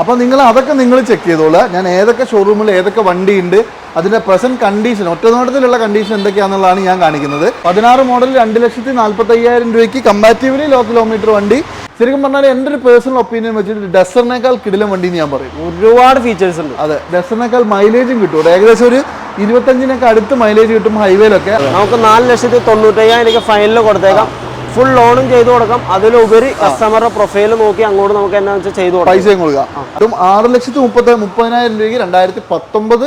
അപ്പോൾ നിങ്ങൾ അതൊക്കെ നിങ്ങൾ ചെക്ക് ചെയ്തോളുക ഞാൻ ഏതൊക്കെ ഷോറൂമിൽ ഏതൊക്കെ വണ്ടി ഉണ്ട് അതിന്റെ പ്രസന്റ് കണ്ടീഷൻ ഒറ്റനോട്ടത്തിലുള്ള കണ്ടീഷൻ എന്തൊക്കെയാണെന്നുള്ളതാണ് ഞാൻ കാണിക്കുന്നത്. പതിനാറ് മോഡൽ രണ്ട് ലക്ഷത്തി നാൽപ്പത്തി അയ്യായിരം രൂപയ്ക്ക് കമ്പാറ്റീവ്ലി ലോ കിലോമീറ്റർ വണ്ടി. ശരിക്കും പറഞ്ഞാൽ എന്റെ ഒരു പേഴ്സണൽ ഒപ്പീനിയൻ വെച്ചിട്ട് ഡെസറിനേക്കാൾ കിടിലം വണ്ടി എന്ന് ഞാൻ പറയും. ഒരുപാട് ഫീച്ചേഴ്സ് ഉണ്ട്. അതെ ഡെസറിനേക്കാൾ മൈലേജും കിട്ടും. ഏകദേശം ഒരു ഇരുപത്തഞ്ചിനൊക്കെ അടുത്ത് മൈലേജ് കിട്ടും ഹൈവേയിലൊക്കെ നമുക്ക് നാല് ലക്ഷത്തി തൊണ്ണൂറ്റയ്യായിരം ഫൈനലിൽ ഫൈനൽ കൊടുത്തേക്കാം. ഫുൾ ലോണും ചെയ്തു കൊടുക്കാം. അതിലുപരി കസ്റ്റമറുടെ പ്രൊഫൈൽ നോക്കി അങ്ങോട്ട് നമുക്ക് എന്നാ വെച്ചാൽ ചെയ്തു കൊടുക്കാം. പൈസയും കൊടുക്കാം. ആറ് ലക്ഷത്തി മുപ്പത്തി മുപ്പതിനായിരം രൂപയ്ക്ക് രണ്ടായിരത്തി പത്തൊമ്പത്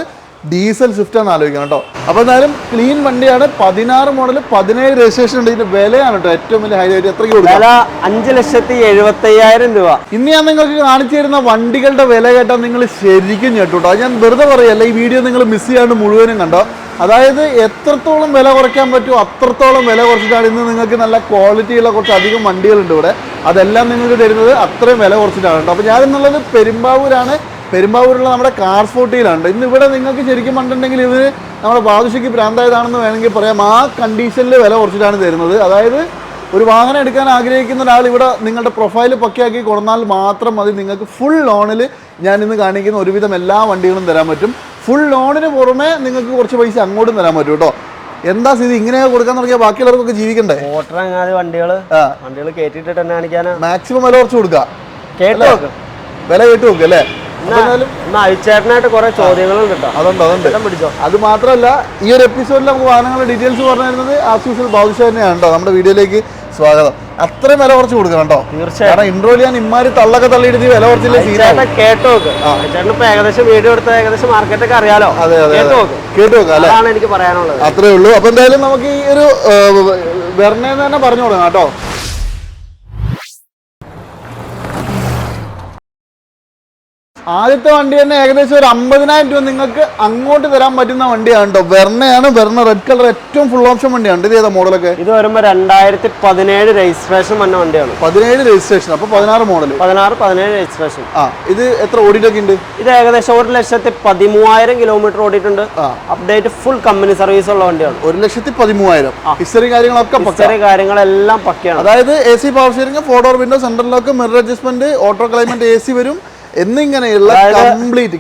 ഡീസൽ സ്വിഫ്റ്റ് ആണ് ആലോചിക്കണം കേട്ടോ. അപ്പോൾ എന്തായാലും ക്ലീൻ വണ്ടിയാണ്. പതിനാറ് മോഡൽ പതിനേഴ് രജിസ്ട്രേഷൻ ഉണ്ട്. ഇതിന്റെ വിലയാണ് കേട്ടോ ഏറ്റവും വലിയ ഹൈലൈറ്റ് എത്ര കൂടുതൽ വില അഞ്ച് ലക്ഷത്തി എഴുപത്തയ്യായിരം രൂപ. ഇന്ന് ഞാൻ നിങ്ങൾക്ക് കാണിച്ചു തരുന്ന വണ്ടികളുടെ വില കേട്ടാൽ നിങ്ങൾ ശരിക്കും കേട്ടു. കേട്ടോ ഞാൻ വെറുതെ പറയല്ല ഈ വീഡിയോ നിങ്ങൾ മിസ് ചെയ്യാണ്ട് മുഴുവനും കണ്ടോ. അതായത് എത്രത്തോളം വില കുറയ്ക്കാൻ പറ്റുമോ അത്രത്തോളം വില കുറച്ചിട്ടാണ് ഇന്ന് നിങ്ങൾക്ക് നല്ല ക്വാളിറ്റിയുള്ള കുറച്ച് അധികം വണ്ടികളുണ്ട് ഇവിടെ. അതെല്ലാം നിങ്ങൾക്ക് തരുന്നത് അത്രയും വില കുറച്ചിട്ടാണ് കേട്ടോ. അപ്പോൾ ഞാനെന്നുള്ളത് പെരുമ്പാവൂരാണ്. പെരുമ്പാവൂരുള്ള നമ്മുടെ കാർ ഫോർട്ടിയിലാണ് ഇന്ന് ഇവിടെ നിങ്ങൾക്ക് ശരിക്കും കണ്ടിട്ടുണ്ടെങ്കിൽ ഇത് നമ്മുടെ ബാദുഷയ്ക്ക് ഭ്രാന്തായതാണെന്ന് വേണമെങ്കിൽ പറയാം. ആ കണ്ടീഷനിൽ വില കുറച്ചിട്ടാണ് തരുന്നത്. അതായത് ഒരു വാഹനം എടുക്കാൻ ആഗ്രഹിക്കുന്ന ഒരാൾ ഇവിടെ നിങ്ങളുടെ പ്രൊഫൈൽ പക്കയാക്കി കൊടുന്നാൽ മാത്രം മതി. നിങ്ങൾക്ക് ഫുൾ ലോണിൽ ഞാൻ ഇന്ന് കാണിക്കുന്ന ഒരുവിധം എല്ലാ വണ്ടികളും തരാൻ പറ്റും. ഫുൾ ലോണിന് പുറമെ നിങ്ങൾക്ക് കുറച്ച് പൈസ അങ്ങോട്ടും തരാൻ പറ്റും കേട്ടോ. എന്താ സ്ഥിതി? ഇങ്ങനെ കൊടുക്കാൻ തുടങ്ങിയ ബാക്കിയുള്ളവർക്കൊക്കെ ജീവിക്കണ്ടേ? വണ്ടികൾ കയറ്റിട്ടിട്ട് തന്നെ കാണിക്കാനാ? മാക്സിമം വില കുറച്ച് കൊടുക്കാം. കേട്ട് വില കേട്ട് നോക്കുക അല്ലേ? അയച്ചേട്ടനായിട്ട് കുറെ ചോദ്യങ്ങളുണ്ട് കേട്ടോ അതുണ്ട് അതുണ്ട്. പിടിച്ചോ. അത് മാത്രമല്ല ഈ ഒരു എപ്പിസോഡിൽ നമുക്ക് വാഹനങ്ങളുടെ ഡീറ്റെയിൽസ് പറഞ്ഞു തരുന്നത് ആസ് യൂസ്വൽ ബാദുഷ തന്നെയാണ് കേട്ടോ നമ്മുടെ വീഡിയോയിലേക്ക് സ്വാഗതം. അത്രയും വില കുറച്ച് കൊടുക്കണം കേട്ടോ തീർച്ചയായും. ഇൻട്രോ ഇൻട്രോയിൽ ഞാൻ ഇമ്മാരി തള്ളൊക്കെ തള്ളിയിട്ട് വില കുറച്ചില്ല കേട്ടോ ഇപ്പൊ ഏകദേശം വീഡിയോ എടുത്ത ഏകദേശം മാർക്കറ്റൊക്കെ അറിയാലോ. അതെ അതെ കേട്ട് അതാണ് എനിക്ക് പറയാനുള്ളത്. അത്രേ ഉള്ളൂ. അപ്പൊ എന്തായാലും നമുക്ക് ഈ ഒരു വെർണേന്ന് തന്നെ പറഞ്ഞു കൊടുക്കാം കേട്ടോ ആദ്യത്തെ വണ്ടി തന്നെ ഏകദേശം ഒരു അമ്പതിനായിരം രൂപ നിങ്ങൾക്ക് അങ്ങോട്ട് തരാൻ പറ്റുന്ന വണ്ടിയാണ് കേട്ടോ വെർണയാണ്. വെർണ റെഡ് കളർ ഏറ്റവും ഫുൾ ഓപ്ഷൻ വണ്ടിയാണ്. ഇത് ഏതാ മോഡലൊക്കെ ഇത് വരുമ്പോ രണ്ടായിരത്തി പതിനേഴ് രജിസ്ട്രേഷൻ വന്ന വണ്ടിയാണ്. പതിനേഴ് രജിസ്ട്രേഷൻ അപ്പൊ പതിനാറ് മോഡൽ പതിനാറ് പതിനേഴ് രജിസ്ട്രേഷൻ ആ ഇത് എത്ര ഓടിയിട്ടൊക്കെ ഉണ്ട്? ഇത് ഏകദേശം ഒരു ലക്ഷത്തി പതിമൂവായിരം കിലോമീറ്റർ ഓടിയിട്ടുണ്ട്. അപ്ഡേറ്റ് ഫുൾ കമ്പനി സർവീസ് ഉള്ള വണ്ടിയാണ്. ഒരു ലക്ഷത്തി പതിമൂവായിരം. ഹിസ്റ്ററി കാര്യങ്ങളൊക്കെ ഹിസ്റ്ററി കാര്യങ്ങളെല്ലാം പക്കയാണ്. അതായത് A C power sharing four door window central lock mirror adjustment auto climate A C വരും. എന്നിങ്ങനെയുള്ള കംപ്ലീറ്റ്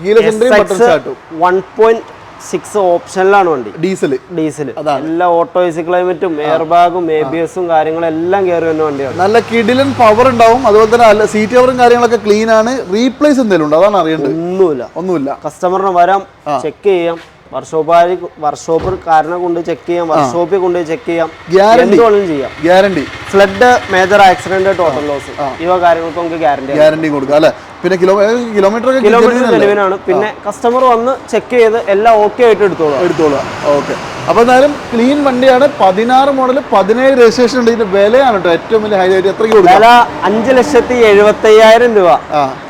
വൺ പോയിന്റ് സിക്സ് ഓപ്ഷനിലാണ് വണ്ടി. ഡീസൽ ഡീസൽ എല്ലാ ഓട്ടോ എസി ക്ലൈമറ്റും എയർ ബാഗും എ ബി എസും കാര്യങ്ങളും എല്ലാം കയറി വരുന്ന വണ്ടിയാണ്. നല്ല കിഡിലൻ പവർ ഉണ്ടാവും. അതുപോലെ തന്നെ സീറ്റ് കവറും കാര്യങ്ങളൊക്കെ ക്ലീൻ ആണ്. റീപ്ലേസ് എന്തെങ്കിലും ഉണ്ടോ? അതാണ് അറിയേണ്ടത്. ഒന്നുമില്ല. ഒന്നുമില്ല. കസ്റ്റമറിന് വരാം ചെക്ക് ചെയ്യാം. വർക്ക്ഷോപ്പിൽ കാരണം കൊണ്ട് ചെക്ക് ചെയ്യാം വർക്ക്ഷോപ്പിൽ കൊണ്ട് ചെക്ക് ചെയ്യാം. ഗ്യാരണ്ടി ചെയ്യാം. Guarantee flood major accident total loss ഇവ കാര്യങ്ങൾക്ക് നമുക്ക് ഗ്യാരണ്ടി ഗ്യാരണ്ടി കൊടുക്കാം അല്ലെ? പിന്നെ കിലോ കിലോമീറ്റർ കിലോമീറ്റർ നിലവിലാണ് പിന്നെ കസ്റ്റമർ വന്ന് ചെക്ക് ചെയ്ത് എല്ലാം ഓക്കെ ആയിട്ട് എടുത്തോളാം. എടുത്തോളാം. ഓക്കെ അപ്പൊ എന്തായാലും ക്ലീൻ വണ്ടിയാണ്. പതിനാറ് മോഡൽ പതിനേഴ് രജിസ്ട്രേഷൻ ഉണ്ട്. ഇതിന്റെ വിലയാണ് കേട്ടോ ഏറ്റവും വലിയ ഹൈലൈറ്റ് എത്ര വില അഞ്ച് ലക്ഷത്തി എഴുപത്തി അയ്യായിരം രൂപ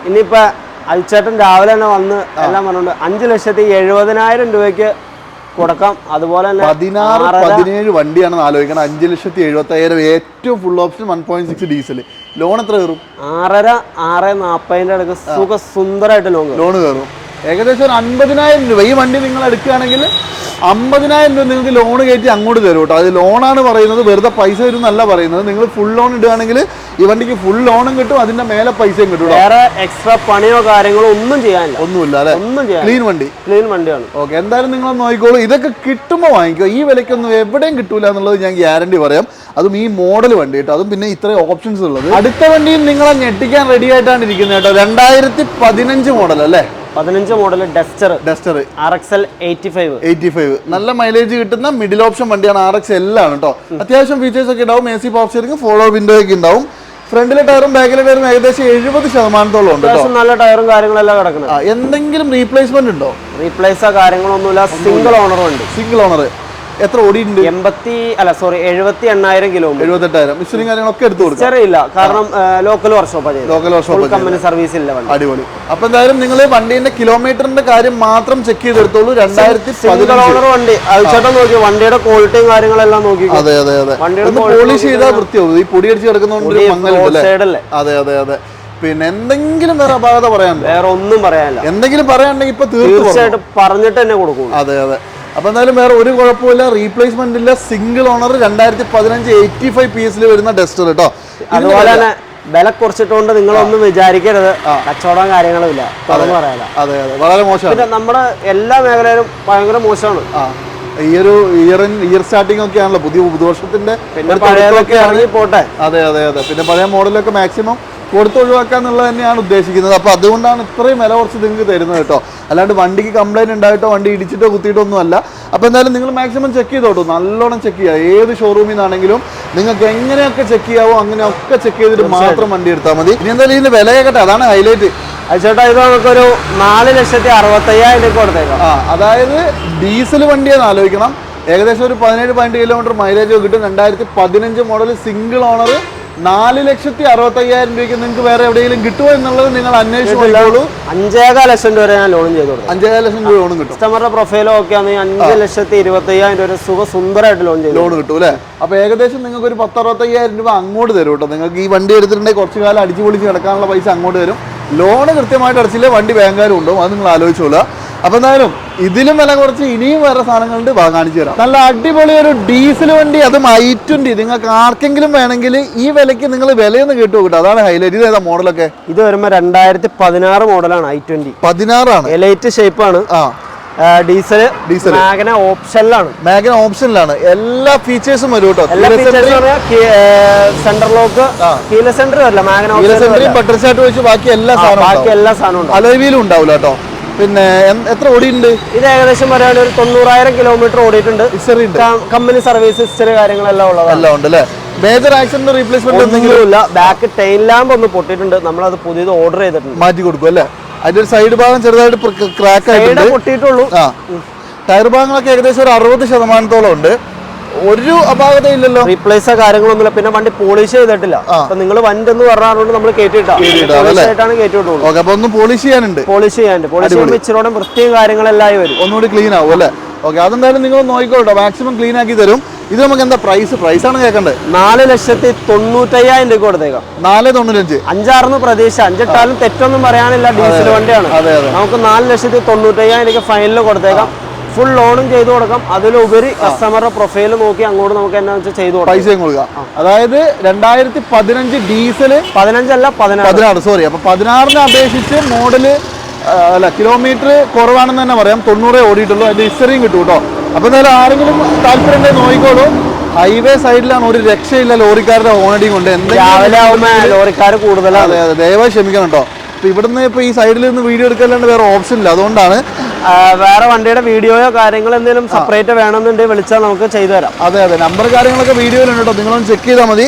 ഇനിയിപ്പോ അൽച്ചേട്ടൻ രാവിലെ തന്നെ വന്ന് എല്ലാം പറഞ്ഞുകൊണ്ട് അഞ്ച് ലക്ഷത്തി എഴുപതിനായിരം രൂപയ്ക്ക് കൊടുക്കാം. അതുപോലെ തന്നെ പതിനാറ് പതിനേഴ് വണ്ടിയാണ് ആലോചിക്കണം അഞ്ച് ലക്ഷത്തി എഴുപത്തയ്യായിരം ഏറ്റവും full option one point six diesel loan എത്ര കയറും? ആറര ആറ് നാൽപ്പതിന്റെ അടുക്ക് സുഖ സുന്ദരമായിട്ട് ലോൺ. ലോൺ കയറും ഏകദേശം ഒരു അൻപതിനായിരം രൂപ. ഈ വണ്ടി നിങ്ങൾ എടുക്കുകയാണെങ്കിൽ അമ്പതിനായിരം രൂപ നിങ്ങൾക്ക് ലോൺ കയറ്റി അങ്ങോട്ട് തരും കേട്ടോ. അത് ലോണാണ് പറയുന്നത്. വെറുതെ പൈസ വരും എന്നല്ല പറയുന്നത്. നിങ്ങൾ ഫുൾ ലോൺ ഇടുകയാണെങ്കിൽ ഈ വണ്ടിക്ക് ഫുൾ ലോണും കിട്ടും. അതിന്റെ മേലെ പൈസയും കിട്ടും കേട്ടോ. വേറെ എക്സ്ട്രാ പണിയോ കാര്യങ്ങളോ ഒന്നും ചെയ്യാനില്ല. ഒന്നുമില്ല അല്ലെ? ഒന്നും ചെയ്യാൻ ക്ലീൻ വണ്ടി. ക്ലീൻ വണ്ടിയാണ്. ഓക്കെ എന്തായാലും നിങ്ങൾ നോക്കിക്കോളൂ. ഇതൊക്കെ കിട്ടുമ്പോൾ വാങ്ങിക്കോ. ഈ വിലയ്ക്കൊന്നും എവിടെയും കിട്ടൂല എന്നുള്ളത് ഞാൻ ഗ്യാരണ്ടി പറയാം. അതും ഈ മോഡൽ വണ്ടി കേട്ടോ. അതും പിന്നെ ഇത്രയും ഓപ്ഷൻസ് ഉള്ളത്. അടുത്ത വണ്ടിയും നിങ്ങളെ ഞെട്ടിക്കാൻ റെഡി ആയിട്ടാണ് ഇരിക്കുന്നത് കേട്ടോ. രണ്ടായിരത്തി പതിനഞ്ച് മോഡൽ അല്ലേ? പതിനഞ്ച് model Duster Duster R X L eighty five eighty five നല്ല മൈലേജ് കിട്ടുന്ന മിഡിൽ ഓപ്ഷൻ വണ്ടിയാണ് ആർ എക്സ് എല്ലാണ് കേട്ടോ അത്യാവശ്യം ഫീച്ചേഴ്സ് ഒക്കെ ഉണ്ടാവും. A C power steering follow window ഒക്കെ ഉണ്ടാവും. ഫ്രണ്ടിലെ ടയറും ബാക്കിലെ ടയറും ഏകദേശം എഴുപത് ശതമാനത്തോളം ഉണ്ട് നല്ല ടയറും കാര്യങ്ങളെല്ലാം കിടക്കുന്നത് എന്തെങ്കിലും റീപ്ലേസ്മെന്റ് ഉണ്ടോ? റീപ്ലേസോ കാര്യങ്ങളൊന്നുമില്ല. സിംഗിൾ ഓണർ ഉണ്ട്. സിംഗിൾ ഓണർ എത്ര ഓടിയിട്ടുണ്ട്? എൺപത്തി അല്ല സോറി എഴുപത്തി എണ്ണായിരം കിലോമീറ്റർ. എഴുപത്തെട്ടായിരം. മിസ്റ്ററിങ് കാര്യങ്ങളൊക്കെ എടുത്തു കൊടുക്കാം. ചെറിയില്ല കാരണം ലോക്കൽ വർക്ക്ഷോപ്പാണ് ലോക്കൽ ഫുൾ കമ്പനി സർവീസ് ഇല്ല അടിപൊളി. അപ്പൊ എന്തായാലും നിങ്ങൾ വണ്ടിന്റെ കിലോമീറ്ററിന്റെ കാര്യം മാത്രം ചെക്ക് ചെയ്തെടുത്തോളൂ. രണ്ടായിരത്തി സിംഗിൾ ഓണർ വണ്ടി. ചേട്ടൻ നോക്കി വണ്ടിയുടെ ക്വാളിറ്റിയും കാര്യങ്ങളെല്ലാം നോക്കി അതെ അതെ അതെ. വണ്ടിയുടെ പോളിഷ് ചെയ്താൽ വൃത്തിയാവും. ഈ പൊടി അടിച്ച് കിടക്കുന്നതുകൊണ്ട് അതെ അതെ അതെ. പിന്നെ എന്തെങ്കിലും വേറെ അപാകത പറയാൻ വേറെ ഒന്നും പറയാനില്ല. എന്തെങ്കിലും പറയാനുണ്ടെങ്കിൽ ഇപ്പൊ തീർച്ചയായിട്ടും പറഞ്ഞിട്ട് തന്നെ കൊടുക്കും അതെ അതെ. അപ്പൊ എന്തായാലും വേറെ ഒരു കുഴപ്പമില്ല റീപ്ലേസ്മെന്റ് ഇല്ല. സിംഗിൾ ഓണർ രണ്ടായിരത്തി പതിനഞ്ച് എയ്റ്റി ഫൈവ് പി എസിൽ വരുന്ന ഡസ്റ്റർ കേട്ടോ അതുപോലെ തന്നെ വില കുറച്ചിട്ടുകൊണ്ട് നിങ്ങളൊന്നും വിചാരിക്കരുത്. കച്ചവടം കാര്യങ്ങളും ഇല്ല. പറയാല അതെ. അതെ വളരെ മോശമാണ്. പിന്നെ നമ്മുടെ എല്ലാ മേഖലയിലും ഭയങ്കര മോശമാണ്. ഈ ഒരു ഇയർ ഇയർ സ്റ്റാർട്ടിംഗ് ഒക്കെ ആണല്ലോ. പുതിയ പുതുവർഷത്തിന്റെ പിന്നെ പോട്ടെ അതെ അതെ അതെ. പിന്നെ പഴയ മോഡലൊക്കെ മാക്സിമം കൊടുത്ത് ഒഴിവാക്കുക എന്നുള്ളത് തന്നെയാണ് ഉദ്ദേശിക്കുന്നത്. അപ്പോൾ അതുകൊണ്ടാണ് ഇത്രയും വില കുറച്ച് നിങ്ങൾക്ക് തരുന്നത് കേട്ടോ. അല്ലാണ്ട് വണ്ടിക്ക് കംപ്ലൈന്റ് ഉണ്ടായിട്ടോ വണ്ടി ഇടിച്ചിട്ടോ കുത്തിയിട്ടോ ഒന്നും അല്ല അപ്പോൾ എന്തായാലും നിങ്ങൾ മാക്സിമം ചെക്ക് ചെയ്തോട്ടോ. നല്ലോണം ചെക്ക് ചെയ്യുക. ഏത് ഷോറൂമിൽ നിന്നാണെങ്കിലും നിങ്ങൾക്ക് എങ്ങനെയൊക്കെ ചെക്ക് ചെയ്യാവോ അങ്ങനെയൊക്കെ ചെക്ക് ചെയ്തിട്ട് മാത്രം വണ്ടി എടുത്താൽ മതി. ഇനി എന്തായാലും ഇതിന്റെ വില കേട്ടെ അതാണ് ഹൈലൈറ്റ് ചേട്ടാ ഇത് നമുക്കൊരു നാല് ലക്ഷത്തി അറുപത്തയ്യായിരം രൂപ കൊടുത്തേക്കാം. ആ അതായത് ഡീസൽ വണ്ടിയെന്ന് ആലോചിക്കണം. ഏകദേശം ഒരു പതിനേഴ് പതിനെട്ട് കിലോമീറ്റർ മൈലേജ് കിട്ടും. രണ്ടായിരത്തി പതിനഞ്ച് മോഡൽ സിംഗിൾ ഓണർ നാല് ലക്ഷത്തി അറുപത്തി അയ്യായിരം രൂപയ്ക്ക് നിങ്ങൾക്ക് വേറെ എവിടെയെങ്കിലും കിട്ടുമോ എന്നുള്ളത് നിങ്ങൾ അന്വേഷിച്ചോളൂ അഞ്ചേകാൽ ലക്ഷം രൂപ വരെ ഞാൻ ലോണും ചെയ്തു കൊടുക്കും. അഞ്ചേകാൽ ലക്ഷം രൂപ ലോണും കിട്ടും. കസ്റ്റമറുടെ പ്രൊഫൈലോ ഒക്കെ ആണെങ്കിൽ അഞ്ച് ലക്ഷത്തി ഇരുപത്തയ്യായിരം രൂപ വരെ സുഖ സുന്ദരമായിട്ട് ലോൺ ചെയ്തു ലോൺ കിട്ടും അല്ലേ? അപ്പോൾ ഏകദേശം നിങ്ങൾക്ക് ഒരു പത്ത് അറുപത്തയ്യായിരം രൂപ അങ്ങോട്ട് തരും കേട്ടോ. നിങ്ങൾക്ക് ഈ വണ്ടി എടുത്തിട്ടുണ്ടെങ്കിൽ കുറച്ച് കാലം അടിച്ചു പൊളിച്ച് കിടക്കാനുള്ള പൈസ അങ്ങോട്ട് തരും. ലോണ് കൃത്യമായിട്ട് അടച്ചില്ല വണ്ടി ബാങ്കാരും ഉണ്ടാവും അത് നിങ്ങൾ ആലോചിച്ചോളൂ അപ്പോൾ എന്തായാലും ഇതിലും വില കുറച്ച് ഇനിയും വേറെ സാധനങ്ങളുണ്ട് കാണിച്ചു തരാം. നല്ല അടിപൊളി ഒരു ഡീസൽ വണ്ടി അത് ഐ ട്വന്റി നിങ്ങൾക്ക് ആർക്കെങ്കിലും വേണമെങ്കിൽ ഈ വിലയ്ക്ക് നിങ്ങൾ വിലയൊന്ന് കേട്ടു കേട്ടോ അതാണ് ഹൈലൈറ്റ് ഇത് ഏതാ മോഡലൊക്കെ ഇത് വരുമ്പോൾ രണ്ടായിരത്തി പതിനാറ് മോഡലാണ് ഐ ട്വന്റി പതിനാറാണ്. എലൈറ്റ് ഷേപ്പാണ് ആ. ഡീസൽ ഡീസൽ മാഗ്ന ഓപ്ഷനിലാണ്. മാഗ്ന ഓപ്ഷനിലാണ്. എല്ലാ ഫീച്ചേഴ്സും വരും. കേട്ടോ സെന്റർ ലോക്ക് കീല സെന്റർ അല്ല മാഗന ഓപ്ഷൻ ബട്ടർ ചാട്ട് വെച്ച് ബാക്കി എല്ലാ സാധനവും ബാക്കി എല്ലാ സാധനവും ഉണ്ട് ഉണ്ടാവില്ല കേട്ടോ. പിന്നെ എത്ര ഓടിയിട്ടുണ്ട്? ഇത് ഏകദേശം പറയാൻ ഒരു തൊണ്ണൂറായിരം കിലോമീറ്റർ ഓടിയിട്ടുണ്ട്. ഹിസ്റ്ററി കമ്പനി സർവീസ് ഹിസ്റ്ററി കാര്യങ്ങളെല്ലാം ഉള്ളതാണ്. എല്ലാം ഉണ്ട് അല്ലേ? മേജർ ആക്സിഡന്റ് റീപ്ലേസ്മെന്റ് ഒന്നും ഇല്ല ബാക്ക് ടൈൽ ലാമ്പ് ഒന്ന് പൊട്ടിയിട്ടുണ്ട്. നമ്മൾ അത് പുതിയത് ഓർഡർ ചെയ്തിട്ടുണ്ട്. മാറ്റി കൊടുക്കും അല്ലേ? അതിന്റെ ഒരു സൈഡ് ഭാഗം ചെറുതായിട്ട് ക്രാക്ക് ആയിട്ടുണ്ട്. പൊട്ടിയിട്ടുള്ളൂ. ആ. ടയർ ഭാഗങ്ങളൊക്കെ ഏകദേശം ഒരു അറുപത് ശതമാനത്തോളം ഉണ്ട്. ഒരു അപാകത ഇല്ലല്ലോ. റീപ്ലേസോ കാര്യങ്ങളൊന്നുമില്ല. പിന്നെ വണ്ടി പോളിഷ് ചെയ്തിട്ടില്ല. അപ്പൊ നിങ്ങൾ വണ്ടി എന്ന് പറഞ്ഞുകൊണ്ട് നമ്മൾ കേട്ടിട്ടാണ് കേട്ടിട്ടുള്ളൂ അപ്പൊ ഒന്ന് പോളിഷ് ചെയ്യാനുണ്ട്. പോളിഷ് ചെയ്യാനുണ്ട്. പോളിഷ് ചെയ്യുമ്പോൾ ഇച്ചിരി വൃത്തിയും കാര്യങ്ങളെല്ലാം വരും. ഒന്നുകൂടി ക്ലീൻ ആവും അല്ലേ? ഓക്കെ അതെന്തായാലും നിങ്ങൾ നോക്കിക്കോട്ടോ മാക്സിമം ക്ലീൻ ആക്കി തരും. ഇത് നമുക്ക് എന്താ പ്രൈസ് പ്രൈസ് ആണ് കേൾക്കേണ്ടത് നാല് ലക്ഷത്തി തൊണ്ണൂറ്റയ്യായിരം രൂപ കൊടുത്തേക്കാം. നാല് തൊണ്ണൂറ്റഞ്ച്. അഞ്ചാറിന് പ്രതീക്ഷ. അഞ്ചിട്ടാലും തെറ്റൊന്നും പറയാനില്ല ഡീസൽ വണ്ടിയാണ്. നമുക്ക് നാല് ലക്ഷത്തി തൊണ്ണൂറ്റയ്യായിരം രൂപ ഫൈനൽ കൊടുത്തേക്കാം. ഫുൾ ലോണും ചെയ്തു കൊടുക്കാം. അതിലുപരി കസ്റ്റമറുടെ പ്രൊഫൈൽ നോക്കി അങ്ങോട്ട് നമുക്ക് എന്നാ വെച്ചാൽ ചെയ്തു കൊടുക്കാം. പൈസയും കൊടുക്കുക അതായത് രണ്ടായിരത്തി പതിനഞ്ച് ഡീസൽ പതിനഞ്ചല്ല പതിനാറ്. പതിനാറ് സോറി അപ്പൊ പതിനാറിനെ അപേക്ഷിച്ച് മോഡൽ അല്ല കിലോമീറ്റർ കുറവാണെന്ന് തന്നെ പറയാം. തൊണ്ണൂറേ ഓടിയിട്ടുള്ളൂ. അതിന്റെ ഹിസ്റ്ററിയും കിട്ടും കേട്ടോ. അപ്പൊ എന്തായാലും ആരെങ്കിലും താല്പര്യം ഉണ്ടെങ്കിൽ നോക്കിക്കോളൂ ഹൈവേ സൈഡിലാണ് ഒരു രക്ഷയില്ല ലോറിക്കാരുടെ ഓണടി കൊണ്ട്. ആവുമ്പോ ലോറിക്കാർ കൂടുതലാണ്. അതെ അതെ. ദയവായി ക്ഷമിക്കണം കേട്ടോ. ഇവിടുന്ന് ഇപ്പൊ ഈ സൈഡിൽ നിന്ന് വീഡിയോ എടുക്കല്ലാണ്ട് വേറെ ഓപ്ഷൻ ഇല്ല. അതുകൊണ്ടാണ് വേറെ വണ്ടിയുടെ വീഡിയോയോ കാര്യങ്ങളോ എന്തെങ്കിലും സെപ്പറേറ്റ് വേണമെന്നുണ്ടെങ്കിൽ വിളിച്ചാൽ നമുക്ക് ചെയ്തു തരാം. അതെ അതെ. നമ്പർ കാര്യങ്ങളൊക്കെ വീഡിയോയിലുണ്ട് കേട്ടോ. നിങ്ങളൊന്ന് ചെക്ക് ചെയ്താൽ മതി.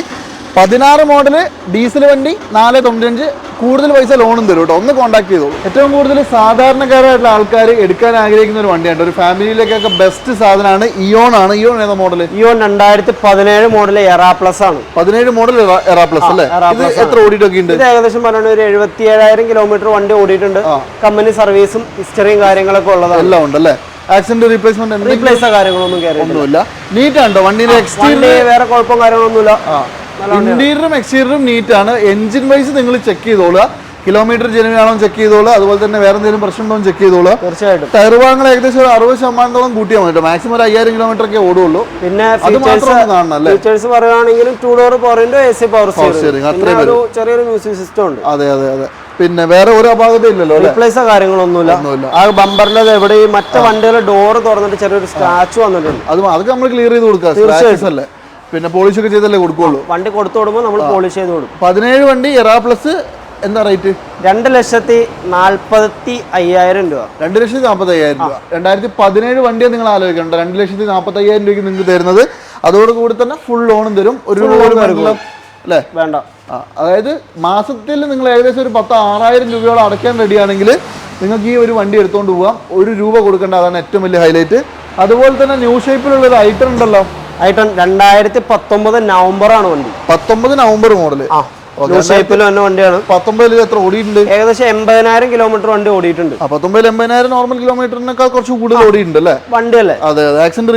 പതിനാറ് മോഡൽ ഡീസൽ വണ്ടി നാല് തൊണ്ണൂറ്റഞ്ച് കൂടുതൽ പൈസ ലോണും തരും കേട്ടോ. ഒന്ന് കോൺടാക്ട് ചെയ്തോളൂ ഏറ്റവും കൂടുതൽ സാധാരണക്കാരായിട്ടുള്ള ആൾക്കാർ എടുക്കാൻ ആഗ്രഹിക്കുന്ന ഒരു വണ്ടിയാണ് ഒരു ഫാമിലിയിലേക്കൊക്കെ ബെസ്റ്റ് സാധനമാണ് ഇയോൺ ആണ്. ഇയോൺ ഏതാ മോഡൽ ഇയോൺ രണ്ടായിരത്തി പതിനേഴ് മോഡൽ എറാ പ്ലസ് ആണ്. പതിനേഴ് മോഡൽ എറാ പ്ലസ് അല്ലേ? ഇത് എത്ര ഓടിയിട്ടൊക്കെ ഉണ്ട്? ഇത് ഏകദേശം പറഞ്ഞാൽ ഒരു എഴുപത്തി ഏഴായിരം കിലോമീറ്റർ വണ്ടി ഓടിയിട്ടുണ്ട്. കമ്പനി സർവീസും ഹിസ്റ്ററിയും കാര്യങ്ങളൊക്കെ ഉള്ളതാണ്. എല്ലാം ഉണ്ട് അല്ലേ? ആക്സിഡന്റ് റീപ്ലേസ്മെന്റ് റീപ്ലേസോ കാര്യങ്ങളൊന്നും ഒന്നുമില്ല. നീറ്റ് ആണ് കേട്ടോ. വണ്ടിയുടെ എക്സ്റ്റീരിയർ വേറെ കുഴപ്പം കാര്യങ്ങളൊന്നുമില്ല. ഇന്റീരിയറും എക്സ്റ്റീരിയറും നീറ്റ് ആണ് എഞ്ചിൻ വൈസ് നിങ്ങൾ ചെക്ക് ചെയ്തോളുക. കിലോമീറ്റർ ജനുവിനാണോ ചെക്ക് ചെയ്തോളൂ അതുപോലെ തന്നെ വേറെ എന്തെങ്കിലും പ്രശ്നം ഉണ്ടോ ചെക്ക് ചെയ്തോളൂ തീർച്ചയായിട്ടും. ടയർ ഭാഗങ്ങൾ ഏകദേശം ഒരു അറുപത് ശതമാനത്തോളം കൂട്ടിയാൽ മതി മാക്സിമം ഒരു അയ്യായിരം കിലോമീറ്റർ ഒക്കെ ഓടുള്ളൂ പിന്നെ features പറയുകയാണെങ്കിലും two door power window A C power steering അത്രയും ഒരു ചെറിയൊരു മ്യൂസിക് സിസ്റ്റം ഉണ്ട്. അതെ അതെ അതെ. പിന്നെ വേറെ ഒരു അപാകത ഇല്ലല്ലോ റിപ്ലേസ് കാര്യങ്ങളൊന്നുമില്ല. ആ ബമ്പറിന്റെ എവിടെ മറ്റേ മറ്റു വണ്ടികളുടെ ഡോർ തുറന്നിട്ട് ചെറിയൊരു സ്ക്രാച്ച് വന്നിട്ടുണ്ട്. അത് അതൊക്കെ നമ്മൾ ക്ലിയർ ചെയ്ത് കൊടുക്കാം സ്ക്രാച്ചസ് അല്ലേ? പിന്നെ പോളിഷ് ഒക്കെ ചെയ്തല്ലേ കൊടുക്കുള്ളൂ? വണ്ടി കൊടുത്തു കൊടുക്കുമ്പോൾ നമ്മൾ പോളിഷ് ചെയ്ത് കൊടുക്കും. പതിനേഴ് വണ്ടി എറാ പ്ലസ് എന്താ റേറ്റ് രണ്ട് ലക്ഷത്തി നാൽപ്പത്തി അയ്യായിരം രൂപ. രണ്ട് ലക്ഷത്തി നാൽപ്പത്തി അയ്യായിരം രൂപ. രണ്ടായിരത്തി പതിനേഴ് വണ്ടിയാണ് നിങ്ങൾ ആലോചിക്കേണ്ടത്. രണ്ട് ലക്ഷത്തി നാൽപ്പത്തി അയ്യായിരം രൂപയ്ക്ക് നിങ്ങൾക്ക് തരുന്നത്. അതോടുകൂടി തന്നെ ഫുൾ ലോണും തരും. ഒരു ലോൺ അല്ലേ? വേണ്ട. അതായത് മാസത്തിൽ നിങ്ങൾ ഏകദേശം ഒരു പത്ത് ആറായിരം രൂപയോളം അടയ്ക്കാൻ റെഡിയാണെങ്കിൽ നിങ്ങൾക്ക് ഈ ഒരു വണ്ടി എടുത്തുകൊണ്ട് പോകാം ഒരു രൂപ കൊടുക്കേണ്ട അതാണ് ഏറ്റവും വലിയ ഹൈലൈറ്റ് അതുപോലെ തന്നെ ന്യൂ ഷേപ്പിലുള്ള ഒരു ഐറ്റം ഉണ്ടല്ലോ. ഐറ്റം രണ്ടായിരത്തി പത്തൊമ്പത് നവംബർ ആണ് വണ്ടി. പത്തൊമ്പത് നവംബർ മോഡൽ ആ ഷേപ്പിൽ വന്ന വണ്ടിയാണ്. പത്തൊമ്പതിൽ എത്ര ഓടിയിട്ടുണ്ട്? ഏകദേശം എൺപതിനായിരം കിലോമീറ്റർ വണ്ടി ഓടിയിട്ടുണ്ട്. പത്തൊമ്പതിൽ എൺപതിനായിരം നോർമൽ കിലോമീറ്ററിനേക്കാൾ കുറച്ച് കൂടുതൽ ഓടിയിട്ടുണ്ട് അല്ലേ? വണ്ടിയല്ലേ? അതെ അതെ. ആക്സിഡന്റ്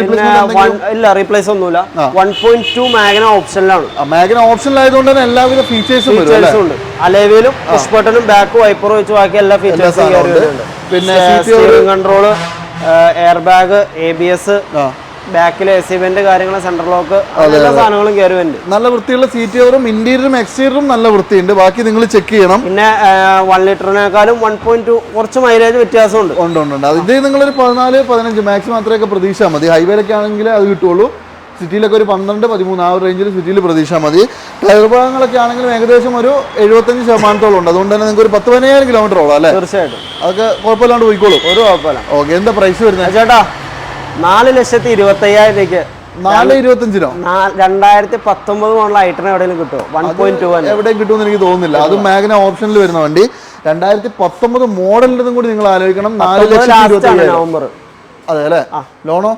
one- ഇല്ല റീപ്ലേസ് ഒന്നുമില്ല. വൺ പോയിന്റ് ടു മാഗ്ന ഓപ്ഷനിലാണ് മാഗ്ന ഓപ്ഷനിലായതുകൊണ്ട് തന്നെ എല്ലാവിധ ഫീച്ചേഴ്സും ഉണ്ട്. അലേവിയിലും പുഷ് ബട്ടണും ബാക്ക് വൈപ്പറും വെച്ച് ബാക്കി എല്ലാ ഫീച്ചേഴ്സും. പിന്നെ control air bag A B S ആ എ സി വെന്റ് കാര്യങ്ങൾ സെൻട്രൽ ലോക്ക് എല്ലാ സാധനങ്ങളും കയറി വരുന്നുണ്ട് നല്ല വൃത്തിയുള്ള സീറ്റ് കവറും ഇന്റീരിയറും എക്സ്റ്റീരിയറും നല്ല വൃത്തിയുണ്ട്. ബാക്കി നിങ്ങൾ ചെക്ക് ചെയ്യണം. പിന്നെ വൺ ലിറ്ററിനേക്കാളും വൺ പോയിന്റ് ടു കുറച്ച് മൈലേജ് വ്യത്യാസമുണ്ട്. ഉണ്ട് ഉണ്ട് ഉണ്ട്. അത് ഇത് നിങ്ങളൊരു പതിനാല് പതിനഞ്ച് മാക്സിമം അത്രയൊക്കെ പ്രതീക്ഷ മതി. ഹൈവേയിലൊക്കെ ആണെങ്കിൽ അത് കിട്ടുള്ളൂ. സിറ്റിയിലൊക്കെ ഒരു പന്ത്രണ്ട് പതിമൂന്ന് ആ ഒരു റേഞ്ചിൽ സിറ്റിയിൽ പ്രതീക്ഷ മതി. ടയർ ഭാഗങ്ങളൊക്കെ ആണെങ്കിലും ഏകദേശം ഒരു എഴുപത്തഞ്ച് ശതമാനത്തോളം ഉണ്ട്. അതുകൊണ്ട് തന്നെ നിങ്ങൾക്ക് ഒരു പത്ത് പതിനായിരം കിലോമീറ്റർ ഉള്ളൂ അല്ലേ? തീർച്ചയായിട്ടും. അതൊക്കെ കുഴപ്പമില്ലാണ്ട് പോയിക്കോളൂ. ഒരു കുഴപ്പമില്ല. ഓക്കെ എന്താ പ്രൈസ് വരുന്നത്? ചേട്ടാ നാല് ലക്ഷത്തി ഇരുപത്തി അയ്യായിരം രൂപയ്ക്ക് നാല് ഇരുപത്തഞ്ചിനോ? രണ്ടായിരത്തി പത്തൊമ്പത് മോഡൽ ഐറ്റം എവിടെയെങ്കിലും കിട്ടുമോ? വൺ പോയിന്റ് ടു എവിടെയും കിട്ടുമെന്ന് എനിക്ക് തോന്നുന്നില്ല. അതും മാഗ്ന ഓപ്ഷനിൽ വരുന്ന വണ്ടി. രണ്ടായിരത്തി പത്തൊമ്പത് മോഡലിന്റെതും കൂടി നിങ്ങൾ ആലോചിക്കണം. നാല് നവംബർ. അതെ അല്ലേ? ലോണോ?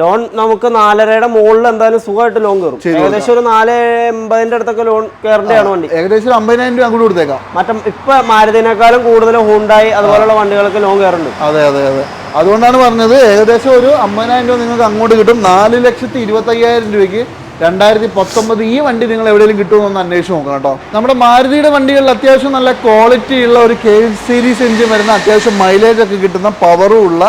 ലോൺ നമുക്ക് നാലരയുടെ മുകളിൽ എന്തായാലും സുഖമായിട്ട് ലോൺ കയറും. ഏകദേശം ഒരു നാല് എൺപതിന്റെ അടുത്തൊക്കെ ലോൺ കയറേണ്ടതാണ് വണ്ടി. ഏകദേശം അമ്പതിനായിരം രൂപ അങ്ങോട്ട് കൊടുത്തേക്കാം. മറ്റേ ഇപ്പൊ മാരുതിനേക്കാളും കൂടുതൽ ഹുണ്ടായി അതുപോലുള്ള വണ്ടികൾക്ക് ലോൺ കയറുന്നുണ്ട്. അതെ അതെ അതെ. അതുകൊണ്ടാണ് പറഞ്ഞത് ഏകദേശം ഒരു അമ്പതിനായിരം രൂപ നിങ്ങൾക്ക് അങ്ങോട്ട് കിട്ടും. നാല് ലക്ഷത്തി ഇരുപത്തി അയ്യായിരം രൂപയ്ക്ക് രണ്ടായിരത്തി പത്തൊമ്പത് ഈ വണ്ടി നിങ്ങൾ എവിടെയെങ്കിലും കിട്ടുമെന്ന് അന്വേഷിച്ച് നോക്കണം കേട്ടോ. നമ്മുടെ മാരുതിയുടെ വണ്ടികളിൽ അത്യാവശ്യം നല്ല ക്വാളിറ്റി ഉള്ള ഒരു കെ സീരീസ് എഞ്ചിൻ വരുന്ന അത്യാവശ്യം മൈലേജ് ഒക്കെ കിട്ടുന്ന പവറും ഉള്ള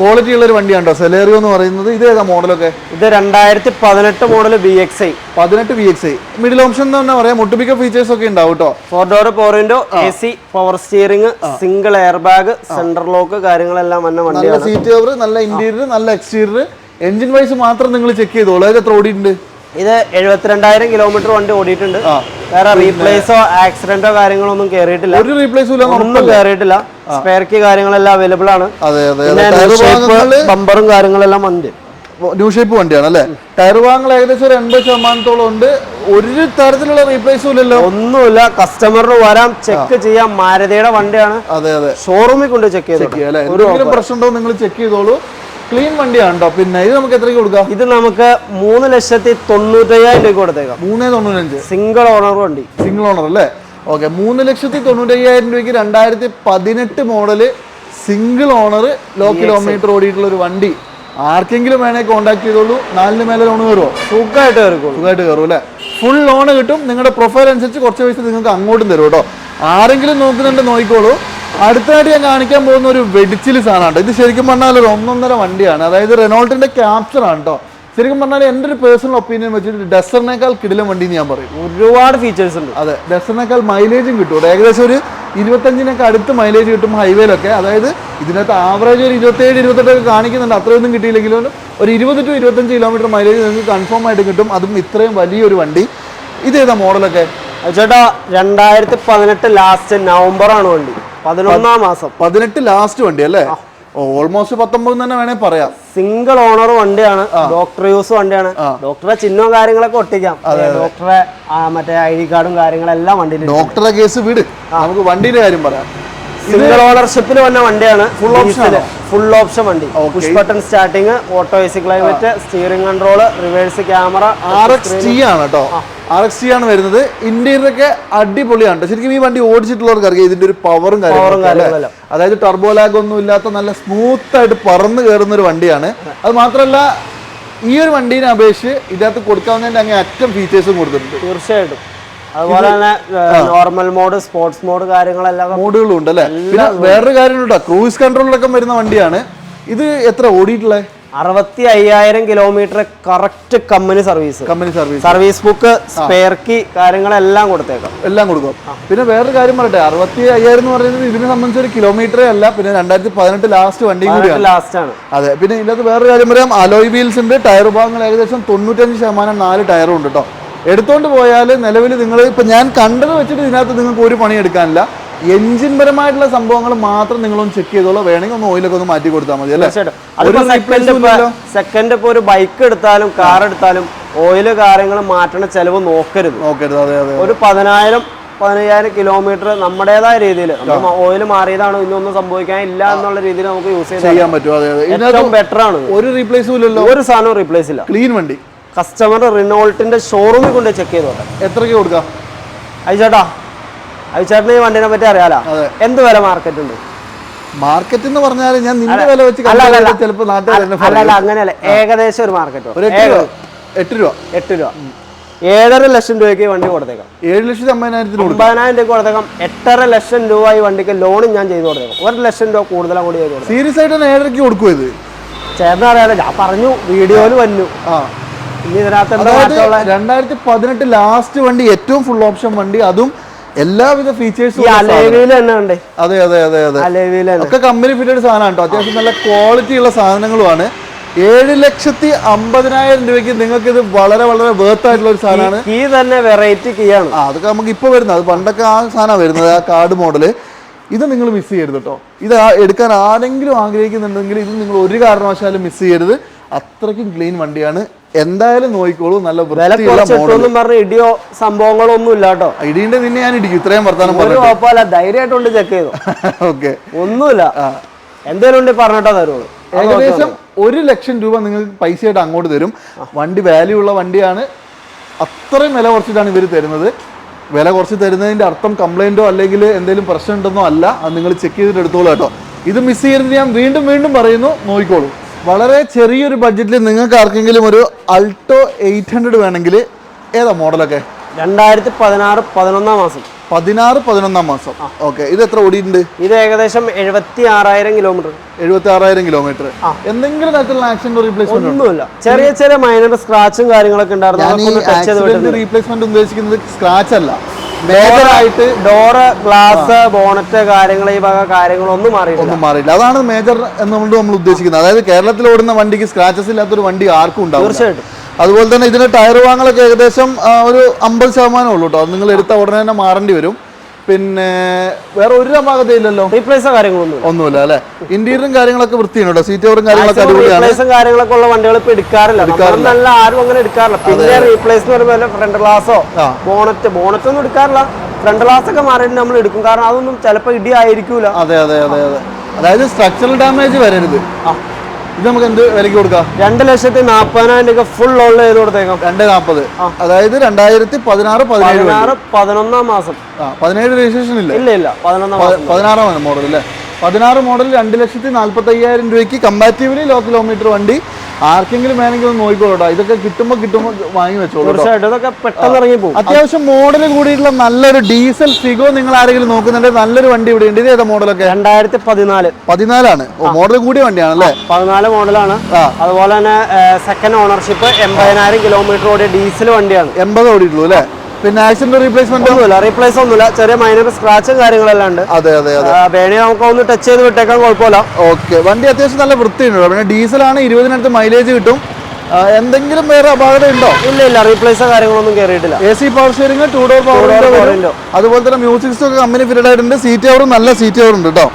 ക്വാളിറ്റി ഉള്ള ഒരു വണ്ടിയാണ് കേട്ടോ സെലേറിയോ എന്ന് പറയുന്നത് ഇത് ഏതാ മോഡലൊക്കെ ഇത് രണ്ടായിരത്തി പതിനെട്ട് മോഡൽ ബി എക്സ് ഐ പതിനെട്ട് B X I middle option എന്ന് പറഞ്ഞാൽ പറയാം ഒട്ടുമിക്ക ഫീച്ചേഴ്സ് ഒക്കെ ഉണ്ടാവും കേട്ടോ four door four window A C power steering single air bag centre lock കാര്യങ്ങളെല്ലാം വന്ന നല്ല സീറ്റ് കവർ നല്ല ഇന്റീരിയർ നല്ല എക്സ്റ്റീരിയർ എഞ്ചിൻ വൈസ് മാത്രം നിങ്ങൾ ചെക്ക് ചെയ്തോളൂ അത് എത്ര ഓടിയിട്ടുണ്ട്? ഇത് എഴുപത്തിരണ്ടായിരം കിലോമീറ്റർ വണ്ടി ഓടിയിട്ടുണ്ട്. വേറെ റീപ്ലേസോ ആക്സിഡന്റോ കാര്യങ്ങളോ ഒന്നും കയറിയിട്ടില്ല ഒരു റീപ്ലേസും ഒന്നും കയറിയിട്ടില്ല സ്പെയർ കീ കാര്യങ്ങളെല്ലാം അവൈലബിൾ ആണ്. അതെ അതെ ബമ്പറും കാര്യങ്ങളെല്ലാം ഉണ്ട്. ന്യൂ ഷേപ്പ് വണ്ടിയാണ് അല്ലേ? ടയർ ഭാഗങ്ങൾ ഏകദേശം ഒരു എൺപത് ശതമാനത്തോളം ഉണ്ട്. ഒരു തരത്തിലുള്ള റീപ്ലേസും ഇല്ലല്ലോ. ഒന്നുമില്ല കസ്റ്റമറിന് വരാം ചെക്ക് ചെയ്യാൻ മാരുതിയുടെ വണ്ടിയാണ്. അതെ അതെ. ഷോറൂമിൽ കൊണ്ട് ചെക്ക് ചെയ്തു ഒരു പ്രശ്നം ഉണ്ടോ നിങ്ങൾ ചെക്ക് ചെയ്തോളൂ. ക്ലീൻ വണ്ടിയാണ് കേട്ടോ പിന്നെ ഇത് നമുക്ക് എത്രയ്ക്ക് കൊടുക്കാം? ഇത് നമുക്ക് മൂന്ന് ലക്ഷത്തി തൊണ്ണൂറ്റയ്യായിരം രൂപ കൊടുത്തേക്കാം. മൂന്നേ തൊണ്ണൂറ്റഞ്ച്. സിംഗിൾ ഓണർ വണ്ടി. സിംഗിൾ ഓണർ അല്ലേ? ഓക്കെ മൂന്ന് ലക്ഷത്തി തൊണ്ണൂറ്റയ്യായിരം രൂപയ്ക്ക് രണ്ടായിരത്തി പതിനെട്ട് model single owner low kilometre ഓടിയിട്ടുള്ള ഒരു വണ്ടി. ആർക്കെങ്കിലും വേണേൽ കോൺടാക്ട് ചെയ്തോളൂ. നാലിന് മേലെ ലോൺ കയറുമോ സുഖമായിട്ട് കയറും സുഖമായിട്ട് കയറും അല്ലേ? ഫുൾ ലോൺ കിട്ടും. നിങ്ങളുടെ പ്രൊഫൈൽ അനുസരിച്ച് കുറച്ച് പൈസ നിങ്ങൾക്ക് അങ്ങോട്ടും തരും കേട്ടോ. ആരെങ്കിലും നോക്കുന്നുണ്ട് നോക്കിക്കോളൂ. അടുത്തതായിട്ട് ഞാൻ കാണിക്കാൻ പോകുന്ന ഒരു വെടിച്ചിൽ സാധനമാണ് ഇത് ശരിക്കും പറഞ്ഞാൽ ഒരു ഒന്നൊന്നര വണ്ടിയാണ്. അതായത് റെനോൾട്ടിന്റെ ക്യാപ്ചർ ആണ് കേട്ടോ. ശരിക്കും പറഞ്ഞാൽ എന്റെ ഒരു പേഴ്സണൽ ഒപ്പീനിയൻ വെച്ചിട്ട് ഡെസറിനേക്കാൾ കിടിലം വണ്ടി എന്ന് ഞാൻ പറയും. ഒരുപാട് ഫീച്ചേഴ്സ് ഉണ്ട്. അതെ ഡെസറിനേക്കാൾ മൈലേജും കിട്ടും ഏകദേശം ഒരു ഇരുപത്തഞ്ചിനൊക്കെ അടുത്ത് മൈലേജ് കിട്ടും ഹൈവേയിലൊക്കെ അതായത് ഇതിനകത്ത് ആവറേജ് ഒരു ഇരുപത്തേഴ് ഇരുപത്തെട്ടൊക്കെ കാണിക്കുന്നുണ്ട്. അത്രയൊന്നും കിട്ടിയില്ലെങ്കിലും ഒരു ഇരുപത് ടു ഇരുപത്തഞ്ച് കിലോമീറ്റർ മൈലേജ് നിങ്ങൾക്ക് കൺഫേം ആയിട്ട് കിട്ടും. അതും ഇത്രയും വലിയൊരു വണ്ടി. ഇതേതാ മോഡലൊക്കെ? ചേട്ടാ രണ്ടായിരത്തി പതിനെട്ട് ലാസ്റ്റ് നവംബർ ആണ് വണ്ടി. പതിനൊന്നാം മാസം. പതിനെട്ട് ലാസ്റ്റ് വണ്ടി അല്ലേ? ഓൾമോസ്റ്റ് പത്തൊമ്പത് തന്നെ വേണേ പറയാം. സിംഗിൾ ഓണർ വണ്ടിയാണ് ഡോക്ടർ യൂസ് വണ്ടിയാണ്. ഡോക്ടറെ ചിഹ്നവും കാര്യങ്ങളൊക്കെ ഒട്ടിക്കാം. ഡോക്ടറെ മറ്റേ ഐ ഡി കാർഡും കാര്യങ്ങളെല്ലാം വണ്ടിയിൽ ഡോക്ടറെ കേസ് വിട്. നമുക്ക് വണ്ടിയുടെ കാര്യം പറയാം. സിംഗിൾ ഓണർഷിപ്പിൽ വന്ന വണ്ടിയാണ് ഫുൾ ഓപ്ഷൻ ഫുൾ ഓപ്ഷൻ വണ്ടി. Push button starting auto AC climate steering control reverse camera R X ആണ് കേട്ടോ ആർ എക്സ് ആണ് വരുന്നത്. ഇന്ത്യയിലൊക്കെ അടിപൊളിയാണ്. ശരിക്കും ഈ വണ്ടി ഓടിച്ചിട്ടുള്ളവർക്ക് അറിയാം ഇതിന്റെ ഒരു പവറും കാര്യങ്ങളും അതായത് ടർബോ ലാഗ് ഒന്നും ഇല്ലാത്ത നല്ല സ്മൂത്ത് ആയിട്ട് പറന്ന് കയറുന്ന ഒരു വണ്ടിയാണ്. അത് മാത്രമല്ല ഈ ഒരു വണ്ടീനെ അപേക്ഷിച്ച് ഇതിനകത്ത് കൊടുക്കാവുന്നതിന്റെ അങ്ങേ അറ്റം ഫീച്ചേഴ്സും കൊടുത്തിട്ടുണ്ട്. തീർച്ചയായിട്ടും. അതുപോലെ തന്നെ നോർമൽ മോഡ് സ്പോർട്സ് മോഡ് കാര്യങ്ങളെല്ലാം മോഡുകളും ഉണ്ട് അല്ലേ? പിന്നെ വേറൊരു കാര്യം ക്രൂസ് കൺട്രോളിലൊക്കെ വരുന്ന വണ്ടിയാണ്. ഇത് എത്ര ഓടിയിട്ടുള്ളത് അറുപത്തി അയ്യായിരം kilometre correct company service company service service book spare key കാര്യങ്ങളെല്ലാം കൊടുത്തേക്കാം. എല്ലാം കൊടുക്കും. പിന്നെ വേറൊരു കാര്യം പറയട്ടെ അറുപത്തി അയ്യായിരം എന്ന് പറയുന്നത് ഇതിനെ സംബന്ധിച്ച് ഒരു കിലോമീറ്ററേ അല്ല പിന്നെ രണ്ടായിരത്തി പതിനെട്ട് ലാസ്റ്റ് വണ്ടി കൂടിയാണ്. ലാസ്റ്റ് ആണ്. അതെ പിന്നെ ഇതിനകത്ത് വേറൊരു കാര്യം പറയാം അലോയ് വീൽസ് ഉണ്ട് ടയർ ഭാഗങ്ങൾ ഏകദേശം തൊണ്ണൂറ്റഞ്ച് ശതമാനം നാല് ടയറും ഉണ്ട് കേട്ടോ എടുത്തോണ്ട് പോയാൽ നിലവിൽ നിങ്ങൾ ഇപ്പൊ ഞാൻ കണ്ടത് വെച്ചിട്ട് ഇതിനകത്ത് നിങ്ങൾക്ക് ഒരു പണി എടുക്കാനില്ല. എഞ്ചിൻ പരമായിട്ടുള്ള സംഭവങ്ങൾ മാത്രം നിങ്ങളൊന്ന് ചെക്ക് ചെയ്തോളൂ. വേണമെങ്കിൽ ഒന്ന് ഓയിലൊക്കെ ഒന്ന് മാറ്റി കൊടുത്താൽ മതി അല്ലേ? അതിപ്പോ സെക്കൻഡ് സെക്കൻഡ് ഇപ്പൊ ഒരു ബൈക്ക് എടുത്താലും കാർ എടുത്താലും ഓയിൽ കാര്യങ്ങൾ മാറ്റണ ചെലവ് നോക്കരുത്. നോക്കരുത്. അതെ അതെ ഒരു പതിനായിരം പതിനയ്യായിരം കിലോമീറ്റർ നമ്മുടേതായ രീതിയിൽ ഓയിൽ മാറിയതാണ് ഇന്നൊന്നും സംഭവിക്കാനില്ല എന്നുള്ള രീതിയിൽ നമുക്ക് യൂസ് ചെയ്യാൻ പറ്റും. ഏറ്റവും ബെറ്റർ ആണ്. ഒരു റീപ്ലേസും ഇല്ലല്ലോ. ഒരു സാധനവും റീപ്ലേസ് ഇല്ല. ക്ലീൻ വണ്ടി. കസ്റ്റമർ റിനോൾട്ടിന്റെ ഷോറൂമിൽ കൊണ്ട് ചെക്ക് ചെയ്തോട്ടെ. എത്രയ്ക്ക് കൊടുക്കാം? അയച്ചേട്ടാ അയച്ചേട്ടന് ഈ വണ്ടിനെ പറ്റി അറിയാലോ? എന്ത് വില മാർക്കറ്റ് ഉണ്ട്? മാർക്കറ്റ് എന്ന് പറഞ്ഞാൽ ഞാൻ നിന്റെ വില വെച്ച്. ചിലപ്പോൾ നാട്ടുകാർ അങ്ങനെയല്ല. ഏകദേശം ഒരു മാർക്കറ്റ് ഒരു എട്ട് രൂപ. എട്ട് രൂപ. ഏഴര ലക്ഷം രൂപയ്ക്ക് വണ്ടി കൊടുത്തേക്കാം. ഏഴ് ലക്ഷത്തി അമ്പതിനായിരത്തിന് അമ്പതിനായിരം രൂപ കൊടുത്തേക്കാം. എട്ടര ലക്ഷം രൂപ ഈ വണ്ടിക്ക് ലോണും ഞാൻ ചെയ്തു കൊടുത്തേക്കാം. ഒരു ലക്ഷം രൂപ കൂടുതലും കൂടി ചെയ്ത് കൊടുത്തേക്കാം. സീരിയസ് ആയിട്ട് ഏഴരയ്ക്ക് കൊടുക്കും ഇത്? ചേർന്ന് അറിയാലോ ഞാൻ പറഞ്ഞു വീഡിയോയിൽ വന്നു. ആ. ഇനി ഇതിനകത്ത് രണ്ടായിരത്തി പതിനെട്ട് ലാസ്റ്റ് വണ്ടി ഏറ്റവും ഫുൾ ഓപ്ഷൻ വണ്ടി അതും എല്ലാവിധ ഫീച്ചേഴ്സും അതെ അതെ അതെ അതെ. ഒക്കെ കമ്പനി ഫിറ്റഡ് സാധനമാണ് കേട്ടോ അത്യാവശ്യം നല്ല ക്വാളിറ്റി ഉള്ള സാധനങ്ങളുമാണ്. ഏഴ് ലക്ഷത്തി അമ്പതിനായിരം രൂപയ്ക്ക് നിങ്ങൾക്ക് ഇത് വളരെ വളരെ വേർത്ത് ആയിട്ടുള്ള ഒരു സാധനമാണ്. ഈ തന്നെ വെറൈറ്റി കീയാണ് ആ അതൊക്കെ നമുക്ക് ഇപ്പോൾ വരുന്നത്. അത് പണ്ടൊക്കെ ആ സാധനം വരുന്നത് ആ കാർഡ് മോഡൽ ഇത് നിങ്ങൾ മിസ് ചെയ്യരുത് കേട്ടോ ഇത് എടുക്കാൻ ആരെങ്കിലും ആഗ്രഹിക്കുന്നുണ്ടെങ്കിൽ ഇത് നിങ്ങൾ ഒരു കാരണവശാലും മിസ് ചെയ്യരുത്. അത്രയ്ക്കും ക്ലീൻ വണ്ടിയാണ്. എന്തായാലും നോക്കിക്കോളൂ നല്ല പറഞ്ഞ് ഇടിയോ സംഭവങ്ങളോ ഒന്നും ഇല്ല കേട്ടോ. ഐഡിയന്റെ നിന്നെ ഞാൻ ഇടിക്കും ഇത്രയും വർത്താനം കുഴപ്പമില്ല ധൈര്യമായിട്ടുണ്ട് ചെക്ക് ചെയ്തു. ഓക്കെ. ഒന്നുമില്ല. എന്തേലും ഉണ്ട് പറഞ്ഞിട്ടാ തരുള്ളൂ. ഏകദേശം ഒരു ലക്ഷം രൂപ നിങ്ങൾക്ക് പൈസയായിട്ട് അങ്ങോട്ട് തരും. വണ്ടി വാല്യൂ ഉള്ള വണ്ടിയാണ്. അത്രയും വില കുറച്ചിട്ടാണ് ഇവർ തരുന്നത്. വില കുറച്ച് തരുന്നതിന്റെ അർത്ഥം കംപ്ലൈന്റോ അല്ലെങ്കിൽ എന്തെങ്കിലും പ്രശ്നം ഉണ്ടെന്നോ അല്ല. അത് നിങ്ങൾ ചെക്ക് ചെയ്തിട്ട് എടുത്തോളൂ കേട്ടോ. ഇത് മിസ് ചെയ്യരുത്. ഞാൻ വീണ്ടും വീണ്ടും പറയുന്നു. നോക്കിക്കോളൂ. വളരെ ചെറിയൊരു ബഡ്ജറ്റിൽ നിങ്ങൾക്ക് ആർക്കെങ്കിലും ഒരു അൾട്ടോ എയ്റ്റ് ഹൺഡ്രഡ് വേണമെങ്കിൽ ഏതാ മോഡലൊക്കെ രണ്ടായിരത്തി പതിനാറ് പതിനൊന്നാം മാസം. പതിനാറ് പതിനൊന്നാം മാസം. ഓക്കെ ഇത് എത്ര ഓടിയിട്ടുണ്ട്? ഇത് ഏകദേശം എഴുപത്തി ആറായിരം കിലോമീറ്റർ എഴുപത്തി ആറായിരം കിലോമീറ്റർ എന്തെങ്കിലും തരത്തിലുള്ള ആക്സിഡന്റ് റീപ്ലേസ്മെന്റ് ഒന്നുമില്ല. ചെറിയ ചെറിയ മൈനർ സ്ക്രാച്ചും കാര്യങ്ങളൊക്കെ ഉണ്ടായിരുന്നു. റീപ്ലേസ്മെന്റ് ഉദ്ദേശിക്കുന്നത് സ്ക്രാച്ച് അല്ല. മേജർ ആയിട്ട് ഡോറ് ഗ്ലാസ് ബോണറ്റ് കാര്യങ്ങൾ ഈ വക കാര്യങ്ങളൊന്നും ഒന്നും മാറിയില്ല അതാണ് മേജർ എന്നുകൊണ്ട് നമ്മൾ ഉദ്ദേശിക്കുന്നത്. അതായത് കേരളത്തിൽ ഓടുന്ന വണ്ടിക്ക് സ്ക്രാച്ചസ് ഇല്ലാത്തൊരു വണ്ടി ആർക്കും ഉണ്ടാവും തീർച്ചയായിട്ടും. അതുപോലെ തന്നെ ഇതിന്റെ ടയർ വാങ്ങലൊക്കെ ഏകദേശം ഒരു അമ്പത് ശതമാനം ഉള്ളൂ കേട്ടോ അത് നിങ്ങൾ എടുത്ത ഉടനെ തന്നെ മാറേണ്ടി വരും. പിന്നെ വേറെ ഒരു അപാകതയില്ലല്ലോ റീപ്ലേസോ കാര്യങ്ങളൊന്നും ഒന്നുമില്ല അല്ലെ? ഇന്റീരിയറും കാര്യങ്ങളൊക്കെ വൃത്തിയാണ് കേട്ടോ സീറ്റ് ഓവറും കാര്യങ്ങളൊക്കെ അടിപൊളിയാണ്. റീപ്ലേസും കാര്യങ്ങളൊക്കെ ഉള്ള വണ്ടികൾ ഇപ്പൊ എടുക്കാറില്ല. നല്ല ആരും അങ്ങനെ എടുക്കാറില്ല. പിന്നെ റീപ്ലേസ് എന്ന് പറയുമ്പോൾ ഫ്രണ്ട് ഗ്ലാസോ ബോണറ്റ് ബോണറ്റ് ഒന്നും എടുക്കാറില്ല. ഫ്രണ്ട് ഗ്ലാസ് ഒക്കെ മാറിയിട്ട് നമ്മൾ എടുക്കും. കാരണം അതൊന്നും ചിലപ്പോൾ ഇടി ആയിരിക്കൂല അതെ അതെ അതെ അതെ. അതായത് സ്ട്രക്ചറൽ ഡാമേജ് വരരുത്. ഇത് നമുക്ക് എന്ത് വിലക്ക് കൊടുക്കാം? രണ്ട് ലക്ഷത്തി നാൽപ്പതിനായിരം രൂപ ഫുൾ ഓൾ ചെയ്ത് കൊടുത്തേക്കാം? രണ്ട് നാൽപ്പത്. അതായത് രണ്ടായിരത്തി പതിനാറ് പതിനേഴ് പതിനാറ് പതിനൊന്നാം മാസം. പതിനേഴ് രജിസ്ട്രേഷൻ ഇല്ല? ഇല്ല ഇല്ല. പതിനൊന്നാം പതിനാറാണ് മോഡൽ അല്ലേ പതിനാറ് മോഡൽ രണ്ട് ലക്ഷത്തി നാൽപ്പത്തി അയ്യായിരം രൂപയ്ക്ക് കമ്പാറ്റീവ്ലി ലോ കിലോമീറ്റർ വണ്ടി ആർക്കെങ്കിലും വേണമെങ്കിൽ ഒന്ന് നോക്കിക്കോളൂട്ടോ. ഇതൊക്കെ കിട്ടുമ്പോൾ കിട്ടുമ്പോൾ വാങ്ങി വെച്ചോളൂ തീർച്ചയായിട്ടും. ഇതൊക്കെ പെട്ടെന്ന് ഇറങ്ങി പോകും. അത്യാവശ്യം മോഡൽ കൂടിയിട്ടുള്ള നല്ലൊരു ഡീസൽ ഫിഗോ നിങ്ങൾ ആരെങ്കിലും നോക്കുന്നുണ്ടെങ്കിൽ നല്ലൊരു വണ്ടി ഇവിടെ ഉണ്ട്. ഇത് ഏതാ മോഡലൊക്കെ രണ്ടായിരത്തി പതിനാല് പതിനാലാണ്. മോഡൽ കൂടിയ വണ്ടിയാണ് അല്ലേ പതിനാല് മോഡലാണ്. അതുപോലെ തന്നെ സെക്കൻഡ് ഓണർഷിപ്പ് എൺപതിനായിരം കിലോമീറ്റർ ഓടിയ ഡീസൽ വണ്ടിയാണ്. എൺപത് ഓടിയിട്ടുള്ളൂ അല്ലേ? പിന്നെ ആക്സിഡന്റ് റീപ്ലേസ്മെന്റ് ഒന്നുമില്ല റീപ്ലേസ് ഒന്നുമില്ല. ചെറിയ മൈനർ സ്ക്രാച്ചും കാര്യങ്ങളെല്ലാം ഉണ്ട്. അതെ അതെ അതെ. വേണി നമുക്ക് ഒന്ന് ടച്ച് ചെയ്ത് വിട്ടേക്കാൻ കുഴപ്പമില്ല. ഓക്കെ. വണ്ടി അത്യാവശ്യം നല്ല വൃത്തിയുണ്ട് പിന്നെ പിന്നെ ഡീസലാണ് ഇരുപതിനടുത്ത് മൈലേജ് കിട്ടും. എന്തെങ്കിലും വേറെ അപാകത ഉണ്ടോ? ഇല്ല ഇല്ല. റീപ്ലേസോ കാര്യങ്ങളൊന്നും കയറിയിട്ടില്ല A C power steering two door power. അതുപോലെ തന്നെ മ്യൂസിക് ഒക്കെ കമ്പനി ഫിറ്റഡ് ആയിട്ടുണ്ട്. സീറ്റ് കവർ നല്ല സീറ്റ് കവർ ഉണ്ട് കേട്ടോ.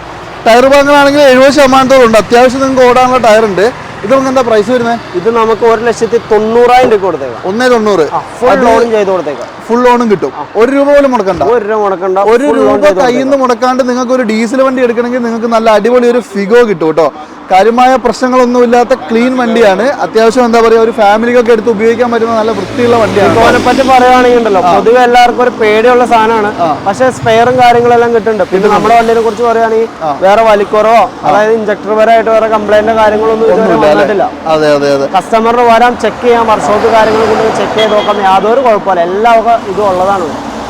ടയർ ഭാഗങ്ങളാണെങ്കിൽ എഴുപത് ശതമാനത്തോളം ഉണ്ട്. അത്യാവശ്യം നിങ്ങൾക്ക് ഓടാനുള്ള ടയർ ഉണ്ട്. ഇത് നമുക്ക് എന്താ പ്രൈസ് വരുന്നത്? ഇത് നമുക്ക് ഒരു ലക്ഷത്തി തൊണ്ണൂറായിരം രൂപ കൊടുത്തേക്കാം. ഒന്നേ തൊണ്ണൂറ്. ഫുൾ ലോണും ചെയ്ത് കൊടുത്തേക്കാം. ഫുൾ ലോണും കിട്ടും. ഒരു രൂപ പോലും മുടക്കണ്ട. ഒരു രൂപ മുടക്കണ്ട. ഒരു രൂപ കയ്യിൽ നിന്ന് മുടക്കാണ്ട് നിങ്ങൾക്ക് ഒരു ഡീസൽ വണ്ടി എടുക്കണമെങ്കിൽ നിങ്ങൾക്ക് നല്ല അടിപൊളി ഒരു ഫിഗോ കിട്ടും കേട്ടോ. കാര്യമായ പ്രശ്നങ്ങളൊന്നുമില്ലാത്ത ക്ലീൻ വണ്ടിയാണ്. അത്യാവശ്യം എന്താ പറയുക ഒരു ഫാമിലിക്കൊക്കെ എടുത്ത് ഉപയോഗിക്കാൻ പറ്റുന്ന നല്ല വൃത്തിയുള്ള വണ്ടിയാണ്. ഇതിനെ പറ്റി പറയുകയാണെങ്കിൽ ഉണ്ടല്ലോ പൊതുവെ എല്ലാവർക്കും ഒരു പേടിയുള്ള സാധനമാണ്. പക്ഷെ സ്പെയറും കാര്യങ്ങളെല്ലാം കിട്ടുന്നുണ്ട്. പിന്നെ നമ്മുടെ വണ്ടിനെ കുറിച്ച് പറയുകയാണെങ്കിൽ വേറെ വലിക്കുറവോ അതായത് ഇഞ്ചക്ടർ പരമായിട്ട് വേറെ കംപ്ലൈന്റോ കാര്യങ്ങളൊന്നും ഇതുവരെ വന്നിട്ടില്ല. അതെ അതെ അതെ. കസ്റ്റമറിന് വരാം ചെക്ക് ചെയ്യാം വർഷോപ്പ് കാര്യങ്ങൾ കൊണ്ട് ചെക്ക് ചെയ്ത് നോക്കാം. യാതൊരു കുഴപ്പമില്ല. എല്ലാം ഒക്കെ ഇതും ഉള്ളതാണ്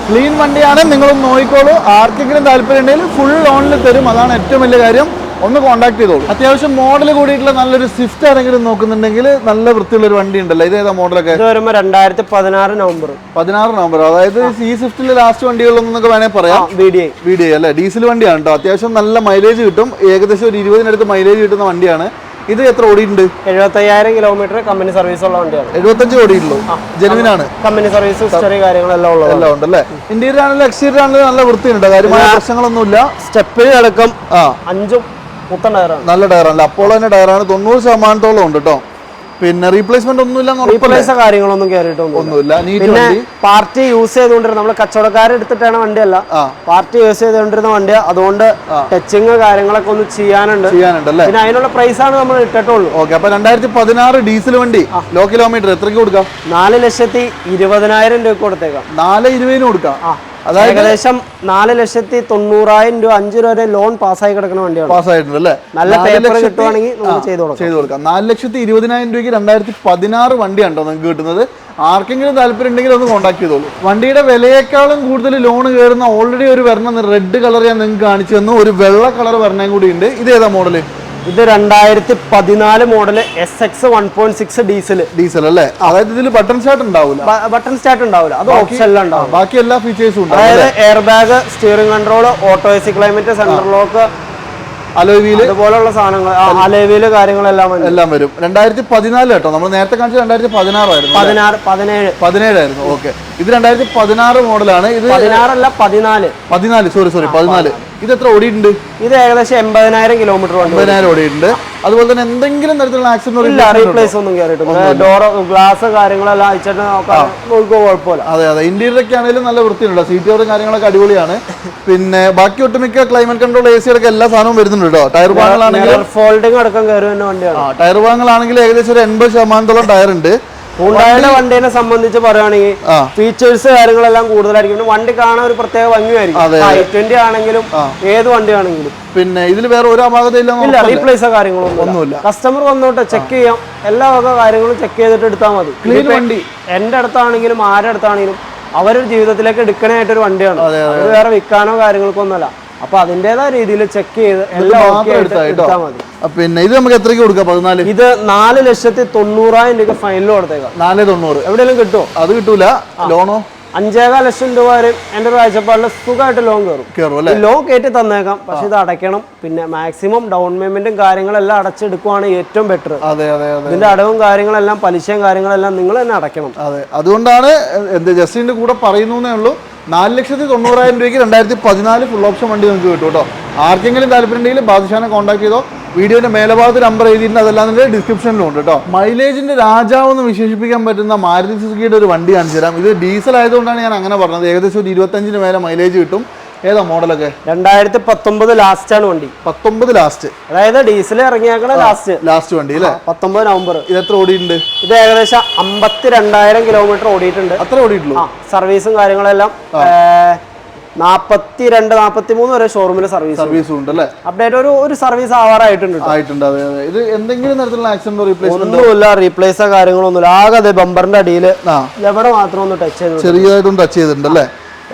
ക്ലീൻ വണ്ടിയാണ് നിങ്ങൾ നോക്കിക്കോളൂ. ആർക്കെങ്കിലും താല്പര്യം ഉണ്ടെങ്കിൽ ഫുൾ ലോണിൽ തരും. അതാണ് ഏറ്റവും വലിയ കാര്യം. ഒന്ന് കോൺടാക്ട് ചെയ്തോളൂ. അത്യാവശ്യം മോഡൽ കൂടിയിട്ടുള്ള നല്ലൊരു സ്വിഫ്റ്റ് ആരെങ്കിലും നോക്കുന്നുണ്ടെങ്കിൽ നല്ല വൃത്തിയുള്ള ഒരു വണ്ടി ഉണ്ടല്ലോ ഇത് ഏതാ മോഡലൊക്കെ വരുമ്പോൾ രണ്ടായിരത്തി പതിനാറ് നവംബർ. പതിനാറ് നവംബർ. അതായത് ഈ സ്വിഫ്റ്റിലെ ലാസ്റ്റ് വണ്ടികളൊന്നൊക്കെ വേണമെങ്കിൽ പറയാം. വീഡിയോ ഡി ഐ അല്ലേ? ഡീസൽ വണ്ടിയാണ് കേട്ടോ അത്യാവശ്യം നല്ല മൈലേജ് കിട്ടും. ഏകദേശം ഒരു ഇരുപതിനടുത്ത് മൈലേജ് കിട്ടുന്ന വണ്ടിയാണ്. ഇത് എത്ര ഓടിയിട്ടുണ്ട്? എഴുപത്തയ്യായിരം കിലോമീറ്റർ കമ്പനി സർവീസ് ഉള്ള വണ്ടിയാണ്. എഴുപത്തഞ്ച് ഓടിയിട്ടുള്ളൂ. ജെനുവിനാണ് കമ്പനി സർവീസ് ഹിസ്റ്ററി കാര്യങ്ങളെല്ലാം ഉള്ളത് എല്ലാം ഉണ്ട് അല്ലേ ഇന്റീരിയർ ആണെങ്കിലും എക്സ്റ്റീരിയർ ആണെങ്കിലും നല്ല വൃത്തിയുണ്ട്. കാര്യമായ പ്രശ്നങ്ങളൊന്നുമില്ല. സ്റ്റെപ്പിന് അടക്കം അഞ്ചും പുത്തൻ ടയറാണ്. നല്ല ടയറാണ്. തന്നെ ടയറാണ്. തൊണ്ണൂറ് ശതമാനത്തോളം ഉണ്ട് കേട്ടോ പിന്നെ റീപ്ലേസ്മെന്റ് ഒന്നുമില്ല റീപ്ലേസ് കാര്യങ്ങളൊന്നും കയറിയിട്ടൊന്നും ഒന്നുമില്ല. പിന്നെ പാർട്ടി യൂസ് ചെയ്തുകൊണ്ടിരുന്ന നമ്മൾ കച്ചവടക്കാരെടുത്തിട്ടാണ് വണ്ടിയല്ല. പാർട്ടി യൂസ് ചെയ്തുകൊണ്ടിരുന്ന വണ്ടി അതുകൊണ്ട് ടച്ചിങ് കാര്യങ്ങളൊക്കെ ഒന്ന് ചെയ്യാനുണ്ട്. ചെയ്യാനുണ്ട് അല്ലേ? പിന്നെ അതിനുള്ള ആണ് നമ്മൾ ഇട്ടിട്ടുള്ളൂ. ഓക്കെ അപ്പൊ രണ്ടായിരത്തി പതിനാറ് ഡീസൽ വണ്ടി ലോ കിലോമീറ്റർ എത്രയ്ക്ക് കൊടുക്കാം? നാല് ലക്ഷത്തി ഇരുപതിനായിരം രൂപ കൊടുത്തേക്കാം. നാല് ഇരുപതിന് കൊടുക്കാം. അതായത് ഏകദേശം നാല് ലക്ഷത്തി തൊണ്ണൂറായിരം രൂപ അഞ്ചു രൂപ വരെ ലോൺ പാസ്സായി കിടക്കുന്ന വണ്ടിയാണ്. പാസ്സായിട്ടുണ്ട് അല്ലേ നല്ല പേപ്പർ കിട്ടുവാണെങ്കിൽ നമുക്ക് ചെയ്തു കൊടുക്കാം. ചെയ്തു കൊടുക്കാം. നാല് ലക്ഷത്തി ഇരുപതിനായിരം രൂപയ്ക്ക് രണ്ടായിരത്തി പതിനാറ് വണ്ടിയാണ് നിങ്ങൾക്ക് കിട്ടുന്നത്. ആർക്കെങ്കിലും താല്പര്യം ഉണ്ടെങ്കിൽ ഒന്ന് കോൺടാക്ട് ചെയ്തോളൂ. വണ്ടിയുടെ വിലയേക്കാളും കൂടുതൽ ലോൺ കയറുന്ന ഓൾറെഡി ഒരു വരണം. റെഡ് കളർ ഞാൻ നിങ്ങൾക്ക് കാണിച്ചു തന്നു. ഒരു വെള്ള കളർ വരണയും കൂടി ഉണ്ട്. ഇത് ഏതാ മോഡൽ ഇത് രണ്ടായിരത്തി പതിനാല് model S X one point six diesel diesel അല്ലേ അതായത് ഇതിൽ ബട്ടൺ സ്റ്റാർട്ട് ഉണ്ടാവില്ല ബട്ടൺ സ്റ്റാർട്ട് ഉണ്ടാവില്ല അത് ഓപ്ഷനിൽ ഉണ്ടാവും. ബാക്കി എല്ലാ ഫീച്ചേഴ്സും ഉണ്ട് അതായത് air bag steering control auto AC climate central lock alloy wheel അതുപോലുള്ള സാധനങ്ങൾ അലേവിൽ കാര്യങ്ങളെല്ലാം എല്ലാം വരും. രണ്ടായിരത്തി പതിനാല് കേട്ടോ. നമ്മൾ നേരത്തെ കാണിച്ചത് രണ്ടായിരത്തി പതിനാറായിരുന്നു പതിനാറ് പതിനേഴ്. പതിനേഴായിരുന്നു. ഓക്കെ. ഇത് രണ്ടായിരത്തി പതിനാറ് മോഡലാണ്. ഇത് പതിനാറല്ല പതിനാല്. പതിനാല് സോറി സോറി പതിനാല്. ഇത് എത്ര ഓടിയിട്ടുണ്ട്? ഇത് ഏകദേശം എൺപതിനായിരം കിലോമീറ്റർ എൺപതിനായിരം ഓടിയിട്ടുണ്ട്. അതുപോലെ തന്നെ എന്തെങ്കിലും തരത്തിലുള്ള ആക്സിഡന്റ് ഇല്ല റീപ്ലേസ് ഒന്നും കയറിയിട്ടില്ല ഡോർ ഗ്ലാസ് കാര്യങ്ങളെല്ലാം അയച്ചിട്ട് കുഴപ്പമില്ല. അതെ അതെ. ഇന്റീരിയറൊക്കെ ആണെങ്കിലും നല്ല വൃത്തിയുണ്ട് സീറ്റ് കവറും കാര്യങ്ങളൊക്കെ അടിപൊളിയാണ്. പിന്നെ ബാക്കി ഒട്ടുമിക്ക ക്ലൈമറ്റ് കൺട്രോൾ എ സി അടക്കം എല്ലാ സാധനവും വരുന്നുണ്ട് കേട്ടോ. ടയർ ഭാഗങ്ങളാണെങ്കിൽ ഫോൾഡിംഗ് അടക്കം കയറി വരുന്ന വണ്ടിയാണ്. ടയർ ഭാഗങ്ങളാണെങ്കിൽ ഏകദേശം ഒരു എൺപത് ശതമാനത്തോളം ടയർ ഉണ്ട്. ഹുണ്ടായുടെ വണ്ടീനെ സംബന്ധിച്ച് പറയുകയാണെങ്കിൽ ഫീച്ചേഴ്സ് കാര്യങ്ങളെല്ലാം കൂടുതലായിരിക്കും. പിന്നെ വണ്ടി കാണാൻ ഒരു പ്രത്യേക ഭംഗിയായിരിക്കും. അതെ, ഐ ട്വന്റി ആണെങ്കിലും ഏത് വണ്ടി ആണെങ്കിലും പിന്നെ ഇതിൽ വേറെ ഒരു അപാകതയില്ല ഇല്ല റീപ്ലേസോ കാര്യങ്ങളൊന്നും ഒന്നുമില്ല. കസ്റ്റമർ വന്നോട്ടെ ചെക്ക് ചെയ്യാം. എല്ലാ വക കാര്യങ്ങളും ചെക്ക് ചെയ്തിട്ട് എടുത്താൽ മതി. ക്ലീൻ വണ്ടി. എന്റെ അടുത്താണെങ്കിലും ആരുടെ അടുത്താണെങ്കിലും അവരൊരു ജീവിതത്തിലേക്ക് എടുക്കണായിട്ടൊരു വണ്ടിയാണ്. വേറെ വിൽക്കാനോ കാര്യങ്ങൾക്കോ ഒന്നുമല്ല അപ്പൊ അതിന്റേതായ രീതിയിൽ ചെക്ക് ചെയ്ത് എല്ലാം എടുത്താൽ മതി. പിന്നെ ഇത് നമുക്ക് എത്രയ്ക്ക് കൊടുക്കാം? പതിനാല്. ഇത് നാല് ലക്ഷത്തി തൊണ്ണൂറായിരം രൂപ ഫൈനൽ കൊടുത്തേക്കാം. നാല് തൊണ്ണൂറ്. എവിടെയെങ്കിലും കിട്ടുമോ? അത് കിട്ടൂല. ലോണോ? അഞ്ചേകാൽ ലക്ഷം രൂപ വരെ എന്റെ ഒരു കാഴ്ചപ്പാടിൽ സുഖമായിട്ട് ലോൺ കയറും. ലോൺ കയറ്റി തന്നേക്കാം. പക്ഷെ ഇത് അടയ്ക്കണം. പിന്നെ മാക്സിമം ഡൗൺ പേയ്മെന്റും കാര്യങ്ങളെല്ലാം അടച്ചെടുക്കുവാണ് ഏറ്റവും ബെറ്റർ ഇതിന്റെ അടവും കാര്യങ്ങളെല്ലാം പലിശയും കാര്യങ്ങളെല്ലാം നിങ്ങൾ തന്നെ അടയ്ക്കണം. അതെ. അതുകൊണ്ടാണ് എന്ത് ജസ്റ്റിന്റെ കൂടെ പറയുന്നേ ഉള്ളൂ. നാല് ലക്ഷത്തി തൊണ്ണൂറായിരം രൂപയ്ക്ക് രണ്ടായിരത്തി പതിനാല് ഫുൾ ഓപ്ഷൻ വണ്ടി നമുക്ക് കിട്ടും കേട്ടോ. ആർക്കെങ്കിലും താല്പര്യം ഉണ്ടെങ്കിൽ ബാദുഷാനെ കോൺടാക്ട് ചെയ്തോ. വീഡിയോന്റെ മേലഭാഗത്ത് നമ്പർ എഴുതിയിട്ടുണ്ട്. അതെല്ലാം തന്നെ ഡിസ്ക്രിപ്ഷനിലും ഉണ്ട് കേട്ടോ. മൈലേജിന്റെ രാജാവ് എന്ന് വിശേഷിപ്പിക്കാൻ പറ്റുന്ന മാരുതി സുസുക്കിയുടെ ഒരു വണ്ടി കാണിച്ചു തരാം ഇത് ഡീസൽ ആയതുകൊണ്ടാണ് ഞാൻ അങ്ങനെ പറഞ്ഞത്. ഏകദേശം ഒരു ഇരുപത്തഞ്ചിന് മേലെ മൈലേജ് കിട്ടും. ഏതാ മോഡലൊക്കെ? രണ്ടായിരത്തി പത്തൊമ്പത് ലാസ്റ്റ് ആണ് വണ്ടി. പത്തൊമ്പത് ലാസ്റ്റ് അതായത് ഡീസൽ ഇറങ്ങിയാക്കണ ലാസ്റ്റ് ലാസ്റ്റ് വണ്ടി അല്ലേ? പത്തൊമ്പത് നവംബർ. ഇത് എത്ര ഓടിയിട്ടുണ്ട്? ഇത് ഏകദേശം അമ്പത്തി രണ്ടായിരം കിലോമീറ്റർ ഓടിയിട്ടുണ്ട്. അത്ര ഓടിയിട്ടുള്ളൂ? സർവീസും കാര്യങ്ങളെല്ലാം നാപ്പത്തി രണ്ട് നാപ്പത്തി മൂന്ന് വരെ ഷോറൂമിൽ സർവീസ് സർവീസ് ഉണ്ട്. അല്ലേ? അപ്ഡേറ്റ് ഒരു ഒരു സർവീസ് ആവാറായിട്ടുണ്ട്. ആയിട്ടുണ്ട് അതെ അതെ. ഇത് എന്തെങ്കിലും തരത്തിലുള്ള ആക്സിഡന്റ് റീപ്ലേസ്മെന്റ് ഒന്നുമില്ല റീപ്ലേസോ കാര്യങ്ങളൊന്നുമില്ല. ആകെ അതെ ബമ്പറിന്റെ അടിയിൽ എവിടെ മാത്രം ഒന്ന് ടച്ച് ചെയ്തു ചെറിയതായിട്ടൊന്ന് ടച്ച് ചെയ്തിട്ടുണ്ട് അല്ലേ?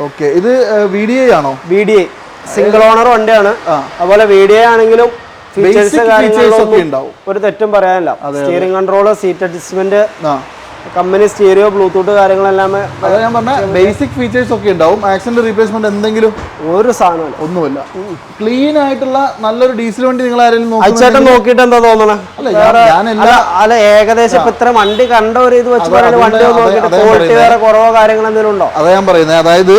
ഓക്കെ. ഇത് വി ഡി ഐ ആണോ? V D I single owner വണ്ടിയാണ്. അതുപോലെ വി ഡി ഐ ആണെങ്കിലും ഫീച്ചേഴ്സ് കാര്യങ്ങളൊക്കെ കാര്യങ്ങളൊന്നും ഉണ്ടാവും. ഒരു തെറ്റും പറയാനില്ല. Steering control seat adjustment company stereo Bluetooth കാര്യങ്ങളെല്ലാം അതാ ഞാൻ പറഞ്ഞ ബേസിക് ഫീച്ചേഴ്സ് ഒക്കെ ഉണ്ടാവും. ആക്സിഡന്റ് റീപ്ലേസ്മെന്റ് എന്തെങ്കിലും? ഒരു സാധനമല്ല ഒന്നുമില്ല. ക്ലീൻ ആയിട്ടുള്ള നല്ലൊരു ഡീസൽ വണ്ടി നിങ്ങൾ ആരെങ്കിലും നോക്കുന്നുണ്ടെങ്കിൽ നോക്കിയിട്ട് എന്താ തോന്നണേ? അല്ല ഏകദേശം ഇപ്പൊ ഇത്ര വണ്ടി കണ്ട ഒരു ഇത് വെച്ച് വണ്ടി ക്വാളിറ്റി വേറെ കുറവോ കാര്യങ്ങൾ എന്തെങ്കിലും ഉണ്ടോ? അതാ ഞാൻ പറയുന്നത് അതായത്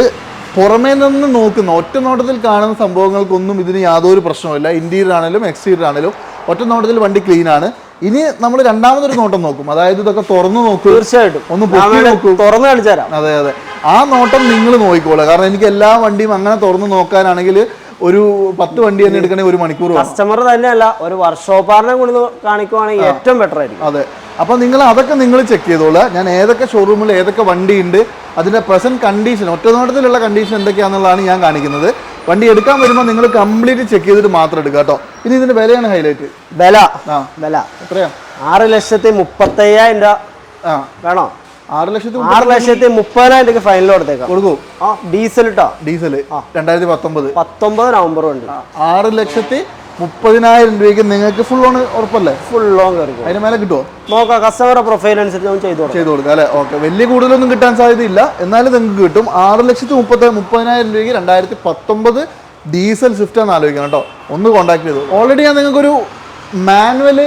പുറമേ നിന്ന് നോക്കുന്ന ഒറ്റ നോട്ടത്തിൽ കാണുന്ന സംഭവങ്ങൾക്കൊന്നും ഇതിന് യാതൊരു പ്രശ്നവുമില്ല. ഇന്റീരിയർ ആണെങ്കിലും എക്സ്റ്റീരിയർ ആണെങ്കിലും ഒറ്റ നോട്ടത്തിൽ വണ്ടി ക്ലീൻ ആണ്. ഇനി നമ്മൾ രണ്ടാമതൊരു നോട്ടം നോക്കും. അതായത് ഇതൊക്കെ തുറന്നു നോക്കും. തീർച്ചയായിട്ടും. ഒന്ന് തുറന്നു കാണിച്ചാരാം അതെ അതെ. ആ നോട്ടം നിങ്ങൾ നോക്കിക്കോളെ. കാരണം എനിക്ക് എല്ലാ വണ്ടിയും അങ്ങനെ തുറന്നു നോക്കാനാണെങ്കിൽ ഒരു പത്ത് വണ്ടി തന്നെ എടുക്കണേ ഒരു മണിക്കൂർ കസ്റ്റമർ തന്നെയല്ല ഒരു വർക്ക്ഷോപ്പാറിനെ കൊണ്ട് കാണിക്കുവാണെങ്കിൽ ഏറ്റവും ബെറ്റർ ആയിരിക്കും. അതെ. അപ്പോൾ നിങ്ങൾ അതൊക്കെ നിങ്ങൾ ചെക്ക് ചെയ്തോളുക ഞാൻ ഏതൊക്കെ ഷോറൂമിൽ ഏതൊക്കെ വണ്ടി ഉണ്ട് അതിന്റെ പ്രസന്റ് കണ്ടീഷൻ ഒറ്റ നോട്ടത്തിലുള്ള കണ്ടീഷൻ എന്തൊക്കെയാണെന്നുള്ളതാണ് ഞാൻ കാണിക്കുന്നത്. വണ്ടി എടുക്കാൻ വരുമ്പോൾ നിങ്ങൾ കംപ്ലീറ്റ് ചെക്ക് ചെയ്തിട്ട് മാത്രം എടുക്കുക കേട്ടോ. ഇനി ഇതിന്റെ വിലയാണ് ഹൈലൈറ്റ് വില. ആ. വില. എത്രയാ? ആറ് ലക്ഷത്തി മുപ്പത്തയ്യായിരം രൂപ. ആ. വേണോ? ആറ് ലക്ഷത്തി ആറ് ലക്ഷത്തി മുപ്പതിനായിരം രൂപ ഫൈനൽ കൊടുത്തേക്കാം. കൊടുക്കൂ. ആ ഡീസൽ കേട്ടോ ഡീസൽ രണ്ടായിരത്തി പത്തൊമ്പത്. പത്തൊമ്പത് നവംബർ ഉണ്ട്. ആറ് ലക്ഷത്തി മുപ്പതിനായിരം രൂപയ്ക്ക് നിങ്ങൾക്ക് ഫുൾ ഓൺ ഉറപ്പല്ലേ? ഫുൾ ലോങ് കയറിക്കും അതിന് മേലെ കിട്ടുമോ നോക്കാം കസ്റ്റമറുടെ പ്രൊഫൈൽ അനുസരിച്ച് നമുക്ക് ചെയ്തു കൊടുക്കാം. ചെയ്ത് കൊടുക്കാം അല്ലേ? ഓക്കെ വലിയ കൂടുതലൊന്നും കിട്ടാൻ സാധ്യതയില്ല. എന്നാലും നിങ്ങൾക്ക് കിട്ടും. ആറ് ലക്ഷത്തി മുപ്പത്തി മുപ്പതിനായിരം രൂപയ്ക്ക് രണ്ടായിരത്തി പത്തൊമ്പത് ഡീസൽ സ്വിഫ്റ്റ് ആണ് ആലോചിക്കണം കേട്ടോ. ഒന്ന് കോൺടാക്ട് ചെയ്തു. ഓൾറെഡി ഞാൻ നിങ്ങൾക്കൊരു മാനുവൽ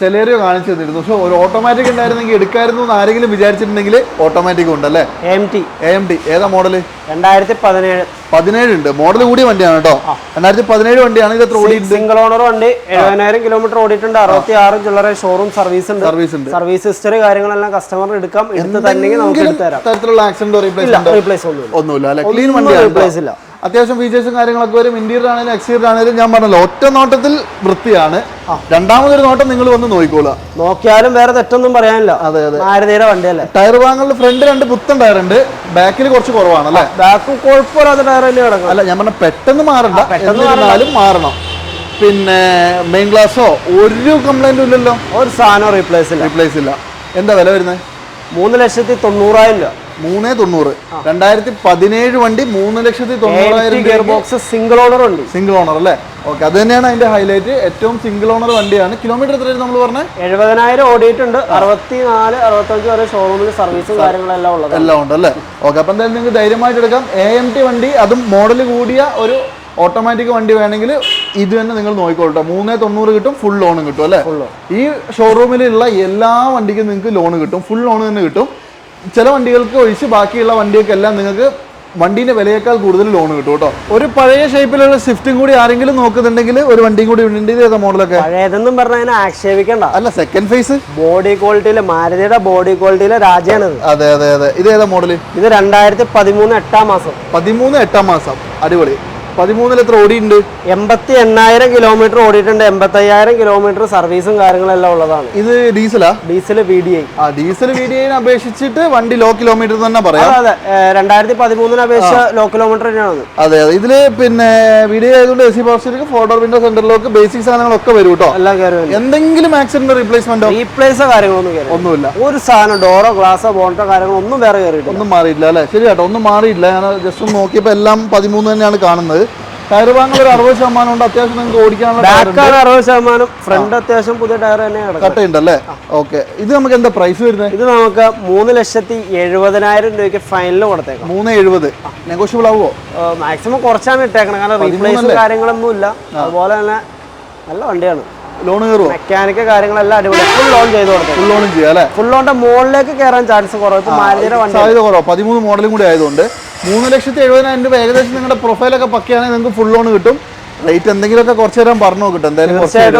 സെലേറിയോ കാണിച്ചു തന്നിരുന്നു. പക്ഷെ ഒരു ഓട്ടോമാറ്റിക് ഉണ്ടായിരുന്നെങ്കിൽ എടുക്കായിരുന്നു എന്ന് ആരെങ്കിലും വിചാരിച്ചിട്ടുണ്ടെങ്കിൽ ഓട്ടോമാറ്റിക് ഉണ്ടല്ലേ? എം ടി എം ടി ഏതാ മോഡൽ രണ്ടായിരത്തി പതിനേഴ് പതിനേഴ് ഉണ്ട്. മോഡൽ കൂടിയ വണ്ടിയാണ് കേട്ടോ. രണ്ടായിരത്തി പതിനേഴ് വണ്ടിയാണ് ഇത് എത്ര ഓടിയിട്ടുണ്ട്? സിംഗിൾ ഓണർ വണ്ടി. എഴുപതിനായിരം കിലോമീറ്റർ ഓടിയിട്ടുണ്ട്. അറുപത്തി ആറ് ചില്ലറ ഷോറൂം സർവീസ് ഉണ്ട്. സർവീസ് ഉണ്ട്. സർവീസ് ഹിസ്റ്ററി കാര്യങ്ങളെല്ലാം കസ്റ്റമർ എടുക്കാം. എടുത്ത് തന്നെ നമുക്ക് തരാം തരത്തിലുള്ള ആക്സിഡന്റ് റീപ്ലേസ് ഒന്നുമില്ല. ക്ലീൻ വണ്ടി വണ്ടിയാണ് replace ഇല്ല. അത്യാവശ്യം ഫീച്ചേഴ്സും കാര്യങ്ങളൊക്കെ വരും. ഇന്റീരിയർ ആണെങ്കിലും എക്സ്റ്റീരിയർ ആണെങ്കിലും ഞാൻ പറഞ്ഞല്ലോ ഒറ്റ നോട്ടത്തിൽ വൃത്തിയാണ്. രണ്ടാമതൊരു നോട്ടം നിങ്ങൾ വന്ന് നോക്കിക്കോളുക. നോക്കിയാലും വേറെ തെറ്റൊന്നും പറയാനില്ല. അതെ അതെ. മാരുതിയുടെ വണ്ടിയല്ലേ? ടയർ വാങ്ങുന്ന ഫ്രണ്ട് രണ്ട് പുത്തൻ ടയർ ഉണ്ട്. ബാക്കിൽ കുറച്ച് കുറവാണ് അല്ലേ? ബാക്ക് കുഴപ്പമില്ലാത്ത ടയർ അല്ലേ കിടക്കും അല്ല ഞാൻ പറഞ്ഞ പെട്ടെന്ന് മാറണ്ട. പെട്ടെന്ന് എന്നിരുന്നാലും മാറണം. പിന്നെ മെയിൻ ഗ്ലാസ്സോ ഒരു കംപ്ലൈന്റും ഇല്ലല്ലോ. ഒരു സാധനം റീപ്ലേസ് ഇല്ല. റീപ്ലേസ് ഇല്ല. എന്താ വില വരുന്നത് മൂന്ന് ലക്ഷത്തി തൊണ്ണൂറായിരം രൂപ. മൂന്നേ തൊണ്ണൂറ്. രണ്ടായിരത്തി പതിനേഴ് വണ്ടി മൂന്ന് ലക്ഷത്തി തൊണ്ണൂറായിരം ഗിയർ ബോക്സ് സിംഗിൾ ഓണർ ഉണ്ട്. സിംഗിൾ ഓണർ അല്ലേ? ഓക്കെ അത് തന്നെയാണ് അതിന്റെ ഹൈലൈറ്റ് ഏറ്റവും സിംഗിൾ ഓണർ വണ്ടിയാണ്. കിലോമീറ്റർ എത്രയാണ് നമ്മൾ പറഞ്ഞത് എഴുപതിനായിരം ഓടിയിട്ടുണ്ട്. അറുപത്തി നാല് അറുപത്തഞ്ച് വരെ ഷോറൂമിൽ സർവീസും കാര്യങ്ങളെല്ലാം ഉള്ളത്. എല്ലാം ഉണ്ട് അല്ലേ? ഓക്കെ അപ്പം എന്തായാലും നിങ്ങൾക്ക് ധൈര്യമായിട്ട് എടുക്കാം. എ എം ടി വണ്ടി അതും മോഡൽ കൂടിയ ഒരു ഓട്ടോമാറ്റിക് വണ്ടി വേണമെങ്കിൽ ഇത് തന്നെ നിങ്ങൾ നോക്കിക്കോളൂ മൂന്ന് തൊണ്ണൂറ് കിട്ടും ഫുൾ ലോണും കിട്ടും അല്ലേ? ഈ ഷോറൂമിലുള്ള എല്ലാ വണ്ടിക്കും നിങ്ങൾക്ക് ലോൺ കിട്ടും. ഫുൾ ലോൺ തന്നെ കിട്ടും. ചില വണ്ടികൾക്ക് ഒഴിച്ച് ബാക്കിയുള്ള വണ്ടികൾക്കെല്ലാം നിങ്ങൾക്ക് വണ്ടീന്റെ വിലയേക്കാൾ കൂടുതൽ ലോൺ കിട്ടും കേട്ടോ. ഒരു പഴയ ഷേപ്പിലുള്ള സ്വിഫ്റ്റും കൂടി ആരെങ്കിലും നോക്കുന്നുണ്ടെങ്കിൽ ഒരു വണ്ടിയും കൂടി ഉണ്ട് ഏതാ മോഡലൊക്കെ പഴയതെന്നും പറഞ്ഞാൽ ആക്ഷേപിക്കണ്ട. അല്ല സെക്കൻഡ് ഫേസ് ബോഡി ക്വാളിറ്റിയിലെ മാരുതിയുടെ ബോഡി ക്വാളിറ്റിയിലെ രാജയാണ് അതെ അതെ അതെ. ഇത് ഏതാ മോഡൽ ഇത് രണ്ടായിരത്തി പതിമൂന്ന് എട്ടാം മാസം. പതിമൂന്ന് എട്ടാം മാസം. അടിപൊളി. പതിമൂന്നിൽ എത്ര ഓടിയിട്ടുണ്ട്? എൺപത്തി എണ്ണായിരം കിലോമീറ്റർ ഓടിയിട്ടുണ്ട്. എൺപത്തി അയ്യായിരം കിലോമീറ്റർ സർവീസും കാര്യങ്ങളെല്ലാം ഉള്ളതാണ്. ഇത് ഡീസലാ? ഡീസൽ വി ഡി ഐ ആ ഡീസൽ വി ഡി അപേക്ഷിച്ചിട്ട് വണ്ടി ലോ കിലോമീറ്റർ തന്നെ പറയാം. അതെ രണ്ടായിരത്തി പതിമൂന്നിന് അപേക്ഷിച്ച ലോ കിലോമീറ്റർ തന്നെയാണ്. അതെ അതെ. ഇതിൽ പിന്നെ വി ഡി ഐ ആയതുകൊണ്ട് എ സി പോസ്റ്റർക്ക് ഫോട്ടോ വിൻഡോ സെന്ററിലൊക്കെ ബേസിക് സാധനങ്ങളൊക്കെ വരും കേട്ടോ എല്ലാം കാര്യം എന്തെങ്കിലും ആക്സിഡന്റ് റീപ്ലേസ്മെന്റോ റീപ്ലേസോ കാര്യങ്ങളൊന്നും കയറി ഒന്നുമില്ല. ഒരു സാധനം ഡോറോ ഗ്ലാസോ ബോണ്ടോ കാര്യങ്ങളോ ഒന്നും വേറെ കയറിയിട്ടില്ല. ഒന്നും മാറിയില്ല അല്ലേ? ശരി കേട്ടോ ഒന്നും മാറിയില്ല ഞാൻ ജസ്റ്റ് ഒന്ന് നോക്കിയപ്പോൾ എല്ലാം പതിമൂന്ന് തന്നെയാണ് കാണുന്നത്. ടയർ ഭാഗങ്ങൾ ഒരു അറുപത് ശതമാനം ഉണ്ട്. അത്യാവശ്യം നിങ്ങൾക്ക് ഓടിക്കാനുള്ള ബാക്കാണ് അറുപത് ശതമാനം. ഫ്രണ്ട് അത്യാവശ്യം പുതിയ ടയർ കട്ടയുണ്ടല്ലേ? ഓക്കെ ഇത് നമുക്ക് എന്താ പ്രൈസ് വരുന്നത്? ഇത് നമുക്ക് മൂന്ന് ലക്ഷത്തി എഴുപതിനായിരം രൂപയ്ക്ക് ഫൈനൽ കൊടുത്തേക്കാം. മൂന്ന് എഴുപത്. നെഗോഷ്യബിൾ ആവുമോ? മാക്സിമം കുറച്ചാണ് ഇട്ടേക്കണം കാരണം റീപ്ലേസും കാര്യങ്ങളൊന്നും ഇല്ല. അതുപോലെ തന്നെ നല്ല വണ്ടിയാണ്. ലോൺ കയറുമോ മെക്കാനിക്ക് കാര്യങ്ങളെല്ലാം അടിപൊളി. ഫുൾ ലോൺ ചെയ്ത് ഫുൾ ലോണും ചെയ്യാം അല്ലേ? ഫുൾ ലോണിന്റെ മുകളിലേക്ക് കയറാൻ ചാൻസ് കുറവ്. ഇപ്പൊ മാരുതിയുടെ വണ്ടി സാധ്യത കുറവാണ് പതിമൂന്ന് മോഡലും കൂടി ആയതുകൊണ്ട്. മൂന്ന് ലക്ഷത്തി എഴുപതിനായിരം രൂപ ഏകദേശം നിങ്ങളുടെ പ്രൊഫൈലൊക്കെ പക്കയാണെങ്കിൽ നിങ്ങൾക്ക് ഫുൾ ലോൺ കിട്ടും. റേറ്റ് എന്തെങ്കിലുമൊക്കെ കുറച്ച് നേരം പറഞ്ഞു നോക്കട്ടെ എന്തായാലും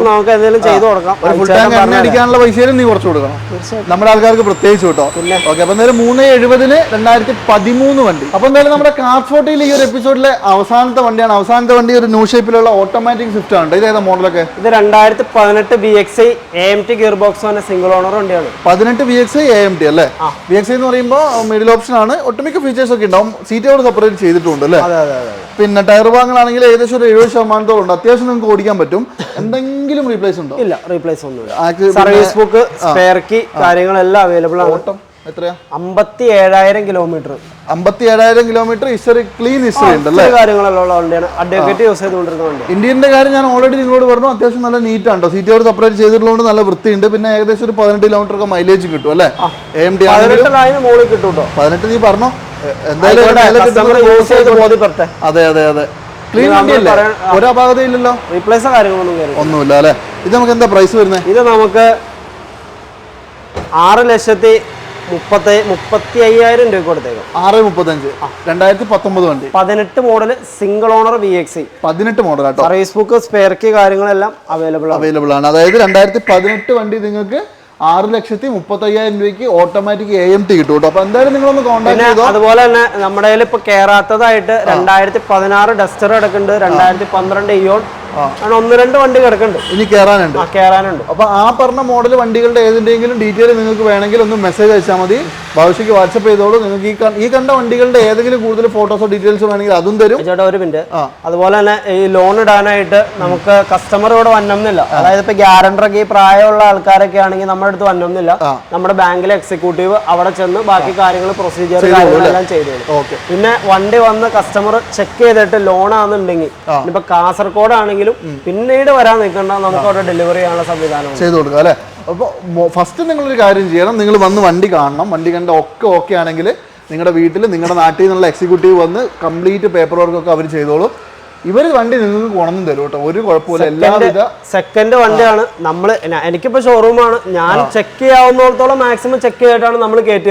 നമുക്ക് എന്തെങ്കിലും ചെയ്തു കൊടുക്കാം. ഒരു ഫുൾ ടാങ്ക് എണ്ണ അടിക്കാനുള്ള പൈസയിലും നീ കുറച്ച് കൊടുക്കണം. നമ്മുടെ ആൾക്കാർക്ക് പ്രത്യേകിച്ച് കേട്ടോ ഓക്കെ അപ്പൊ എന്തായാലും മൂന്ന് എഴുപതിന് രണ്ടായിരത്തി പതിമൂന്ന് വണ്ടി. അപ്പൊ എന്തായാലും നമ്മുടെ കാർ ഫോർട്ടിയിൽ ഈ ഒരു എപ്പിസോഡിലെ അവസാനത്തെ വണ്ടിയാണ്. അവസാനത്തെ വണ്ടി ഒരു ന്യൂ ഷേപ്പിലുള്ള ഓട്ടോമാറ്റിക് സ്വിഫ്റ്റ് ആണ് ഇത് ഏതാ മോഡലൊക്കെ ഇത് രണ്ടായിരത്തി പതിനെട്ട് B X I M T gear box single owner വണ്ടിയാണ്. പതിനെട്ട് B X A M T അല്ലേ? ബി എക്സ് എന്ന് പറയുമ്പോൾ മിഡിൽ ഓപ്ഷൻ ആണ്. ഒട്ടുമിക്ക ഫീച്ചേഴ്സ് ഒക്കെ ഉണ്ടാവും. സീറ്റുകൾ സെപ്പറേറ്റ് ചെയ്തിട്ടുണ്ട് അല്ലേ? അതെ അതെ അതെ. പിന്നെ ടയർ ഭാഗങ്ങളാണെങ്കിൽ ഏകദേശം ഒരു എഴുപത് ശതമാനത്തോളം ഉണ്ട്. അത്യാവശ്യം നിങ്ങൾക്ക് ഓടിക്കാൻ പറ്റും. എന്തെങ്കിലും റീപ്ലേസ് ഉണ്ടോ? ഇല്ല റീപ്ലേസ് ഒന്നുമില്ല. സർവീസ് ബുക്ക് സ്പെയർ കീ കാര്യങ്ങളെല്ലാം അവൈലബിൾ ആണ്. ഓട്ടം. എത്രയാ? അമ്പത്തി ഏഴായിരം കിലോമീറ്റർ. അമ്പത്തി ഏഴായിരം കിലോമീറ്റർ ഹിസ്റ്ററി ക്ലീൻ ഹിസ്റ്ററി ഉണ്ട് അല്ലേ കാര്യങ്ങളെല്ലാം ഉള്ള വണ്ടിയാണ്. അഡ്വക്കേറ്റ് യൂസ് ചെയ്തുകൊണ്ടിരുന്ന ഇന്ത്യന്റെ കാര്യം ഞാൻ ഓൾറെഡി നിങ്ങളോട് പറഞ്ഞു അത്യാവശ്യം നല്ല നീറ്റ് ആണ് സീറ്റ് അവർ സെപ്പറേറ്റ് ചെയ്തിട്ടുള്ളതുകൊണ്ട് നല്ല വൃത്തിയുണ്ട്. പിന്നെ ഏകദേശം ഒരു പതിനെട്ട് കിലോമീറ്റർ ഒക്കെ മൈലേജ് കിട്ടും അല്ലേ? എം ഡി മുകളിൽ കിട്ടും കേട്ടോ പതിനെട്ട് നീ പറഞ്ഞോ? എന്തായാലും അതെ അതെ അതെ. ക്ലീൻ വണ്ടിയല്ലേ ഒരു ഒരു അപാകതയില്ലല്ലോ റീപ്ലേസോ കാര്യങ്ങളൊന്നും ഒന്നുമില്ല അല്ലേ? ഇത് നമുക്ക് എന്താ പ്രൈസ് വരുന്നത് ഇത് നമുക്ക് ആറ് ലക്ഷത്തി മുപ്പത്തി മുപ്പത്തി അയ്യായിരം രൂപ കൊടുത്തേക്കും. ആറ് മുപ്പത്തഞ്ച്. രണ്ടായിരത്തി പത്തൊമ്പത് വണ്ടി. പതിനെട്ട് model single owner V X പതിനെട്ട് മോഡൽ കേട്ടോ സർവീസ് ബുക്ക് സ്പെയർക്ക് കാര്യങ്ങളെല്ലാം അവൈലബിൾ അവൈലബിൾ ആണ്. അതായത് രണ്ടായിരത്തി പതിനെട്ട് വണ്ടി നിങ്ങൾക്ക് ആറ് ലക്ഷത്തി മുപ്പത്തി അയ്യായിരം രൂപയ്ക്ക് ഓട്ടോമാറ്റിക് എ എം ടി കിട്ടും കേട്ടോ. അപ്പൊ എന്തായാലും നിങ്ങളൊന്ന് കോൺടാക്ട് ചെയ്തോ. അതുപോലെ തന്നെ നമ്മുടെ കയ്യിൽ ഇപ്പൊ കേറാത്തതായിട്ട് രണ്ടായിരത്തി പതിനാറ് ഡസ്റ്റർ കിടക്കുന്നുണ്ട്. രണ്ടായിരത്തി പന്ത്രണ്ട് ഇയോൺ ഒന്ന് രണ്ട് വണ്ടി കിടക്കുന്നുണ്ട്. ഇനി കയറാനുണ്ട് ആ കേറാനുണ്ട്. അപ്പൊ ആ പറഞ്ഞ മോഡൽ വണ്ടികളുടെ ഏതിന്റെങ്കിലും ഡീറ്റെയിൽ നിങ്ങൾക്ക് വേണമെങ്കിൽ ഒന്ന് മെസ്സേജ് അയച്ചാൽ മതി. ഭവിഷ്യക്ക് വാട്സപ്പ് ചെയ്തോളൂ. നിങ്ങൾക്ക് ഈ ഈ കണ്ട വണ്ടികളുടെ ഏതെങ്കിലും കൂടുതൽ ഫോട്ടോസോ ഡീറ്റെയിൽസോ വേണമെങ്കിൽ അതും തരും. ചേട്ടാ ഒരു മിനിറ്റ് അതുപോലെ തന്നെ ഈ ലോൺ ഇടാനായിട്ട് നമുക്ക് കസ്റ്റമർ ഇവിടെ വന്നൊന്നുമില്ല അതായത് ഇപ്പൊ ഗ്യാരണ്ടറൊക്കെ ഈ പ്രായമുള്ള ആൾക്കാരൊക്കെ ആണെങ്കിൽ നമ്മുടെ അടുത്ത് വന്നൊന്നുമില്ല നമ്മുടെ ബാങ്കിലെ എക്സിക്യൂട്ടീവ് അവിടെ ചെന്ന് ബാക്കി കാര്യങ്ങൾ പ്രൊസീജിയർ കാര്യങ്ങളെല്ലാം ചെയ്തു പിന്നെ വണ്ടി വന്ന് കസ്റ്റമർ ചെക്ക് ചെയ്തിട്ട് ലോൺ ആണെന്നുണ്ടെങ്കിൽ ഇപ്പൊ കാസർഗോഡ് ആണെങ്കിലും പിന്നീട് വരാൻ നിൽക്കണ്ട നമുക്ക് അവിടെ ഡെലിവറി ചെയ്യാനുള്ള സംവിധാനം ചെയ്തു കൊടുക്കാം അല്ലേ? അപ്പോൾ ഫസ്റ്റ് നിങ്ങളൊരു കാര്യം ചെയ്യണം. നിങ്ങൾ വന്ന് വണ്ടി കാണണം. വണ്ടി കണ്ട ഒക്കെ ഓക്കെ ആണെങ്കിൽ നിങ്ങളുടെ വീട്ടിൽ നിങ്ങളുടെ നാട്ടിൽ നിന്നുള്ള എക്സിക്യൂട്ടീവ് വന്ന് കംപ്ലീറ്റ് പേപ്പർ വർക്കൊക്കെ അവർ ചെയ്തോളൂ. ഇവർ വണ്ടി നിങ്ങൾക്ക് ഗുണം തരും കേട്ടോ. ഒരു കുഴപ്പമില്ല എല്ലാവിധ സെക്കൻഡ് വണ്ടിയാണ് നമ്മൾ എനിക്കിപ്പോ ഷോറൂമാണ് ഞാൻ ചെക്ക് ചെയ്യാവുന്നിടത്തോളം മാക്സിമം ചെക്ക് ചെയ്തിട്ടാണ് നമ്മൾ കയറ്റി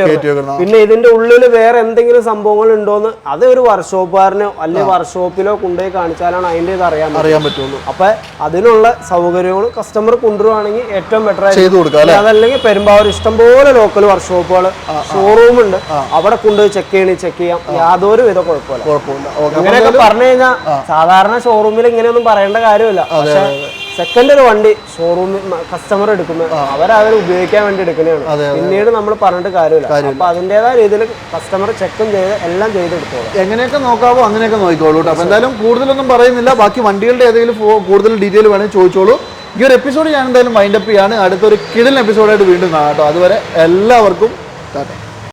പിന്നെ ഇതിന്റെ ഉള്ളിൽ വേറെ എന്തെങ്കിലും സംഭവങ്ങൾ ഉണ്ടോന്ന് അത് ഒരു വർക്ക്ഷോപ്പുകാരനോ അല്ലെങ്കിൽ വർക്ക്ഷോപ്പിലോ കൊണ്ടുപോയി കാണിച്ചാലാണ് അതിന്റെ ഇത് അറിയാൻ അറിയാൻ പറ്റുള്ളൂ. അപ്പൊ അതിനുള്ള സൗകര്യങ്ങൾ കസ്റ്റമർ കൊണ്ടുവരുവാണെങ്കിൽ ഏറ്റവും ബെറ്റർ ചെയ്തു കൊടുക്കാം അതല്ലെങ്കിൽ പെരുമ്പാവൂർ ഇഷ്ടംപോലെ ലോക്കൽ വർക്ക്ഷോപ്പുകൾ ഷോറൂം ഉണ്ട്. അവിടെ കൊണ്ടുപോയി ചെക്ക് ചെയ്യണി ചെക്ക് ചെയ്യാം. യാതൊരു വിധ കുഴപ്പമില്ല. ഇങ്ങനെയൊക്കെ പറഞ്ഞു കഴിഞ്ഞാൽ സാധാരണ ഷോറൂമിൽ ഇങ്ങനെയൊന്നും പറയേണ്ട കാര്യമില്ല. പക്ഷെ സെക്കൻഡ് ഒരു വണ്ടി ഷോറൂമിൽ കസ്റ്റമർ എടുക്കുന്നത്. അവരവർ ഉപയോഗിക്കാൻ വേണ്ടി എടുക്കുന്നതാണ്. പിന്നീട് നമ്മൾ പറഞ്ഞിട്ട് കാര്യമില്ല. അപ്പൊ അതിന്റേതായ രീതിയിൽ കസ്റ്റമർ ചെക്കും ചെയ്ത് എല്ലാം ചെയ്തെടുത്തോളൂ. എങ്ങനെയൊക്കെ നോക്കാവോ അങ്ങനെയൊക്കെ നോക്കിക്കോളൂ കേട്ടോ അപ്പോൾ എന്തായാലും കൂടുതലൊന്നും പറയുന്നില്ല. ബാക്കി വണ്ടികളുടെ ഏതെങ്കിലും കൂടുതൽ ഡീറ്റെയിൽ വേണമെങ്കിൽ ചോദിച്ചോളൂ. ഈ ഒരു എപ്പിസോഡ് ഞാൻ എന്തായാലും വൈൻഡപ്പ് ചെയ്യാണ്. അടുത്തൊരു കിടിലൻ എപ്പിസോഡായിട്ട് വീണ്ടും കാണാം കേട്ടോ അതുവരെ എല്ലാവർക്കും ടാറ്റ.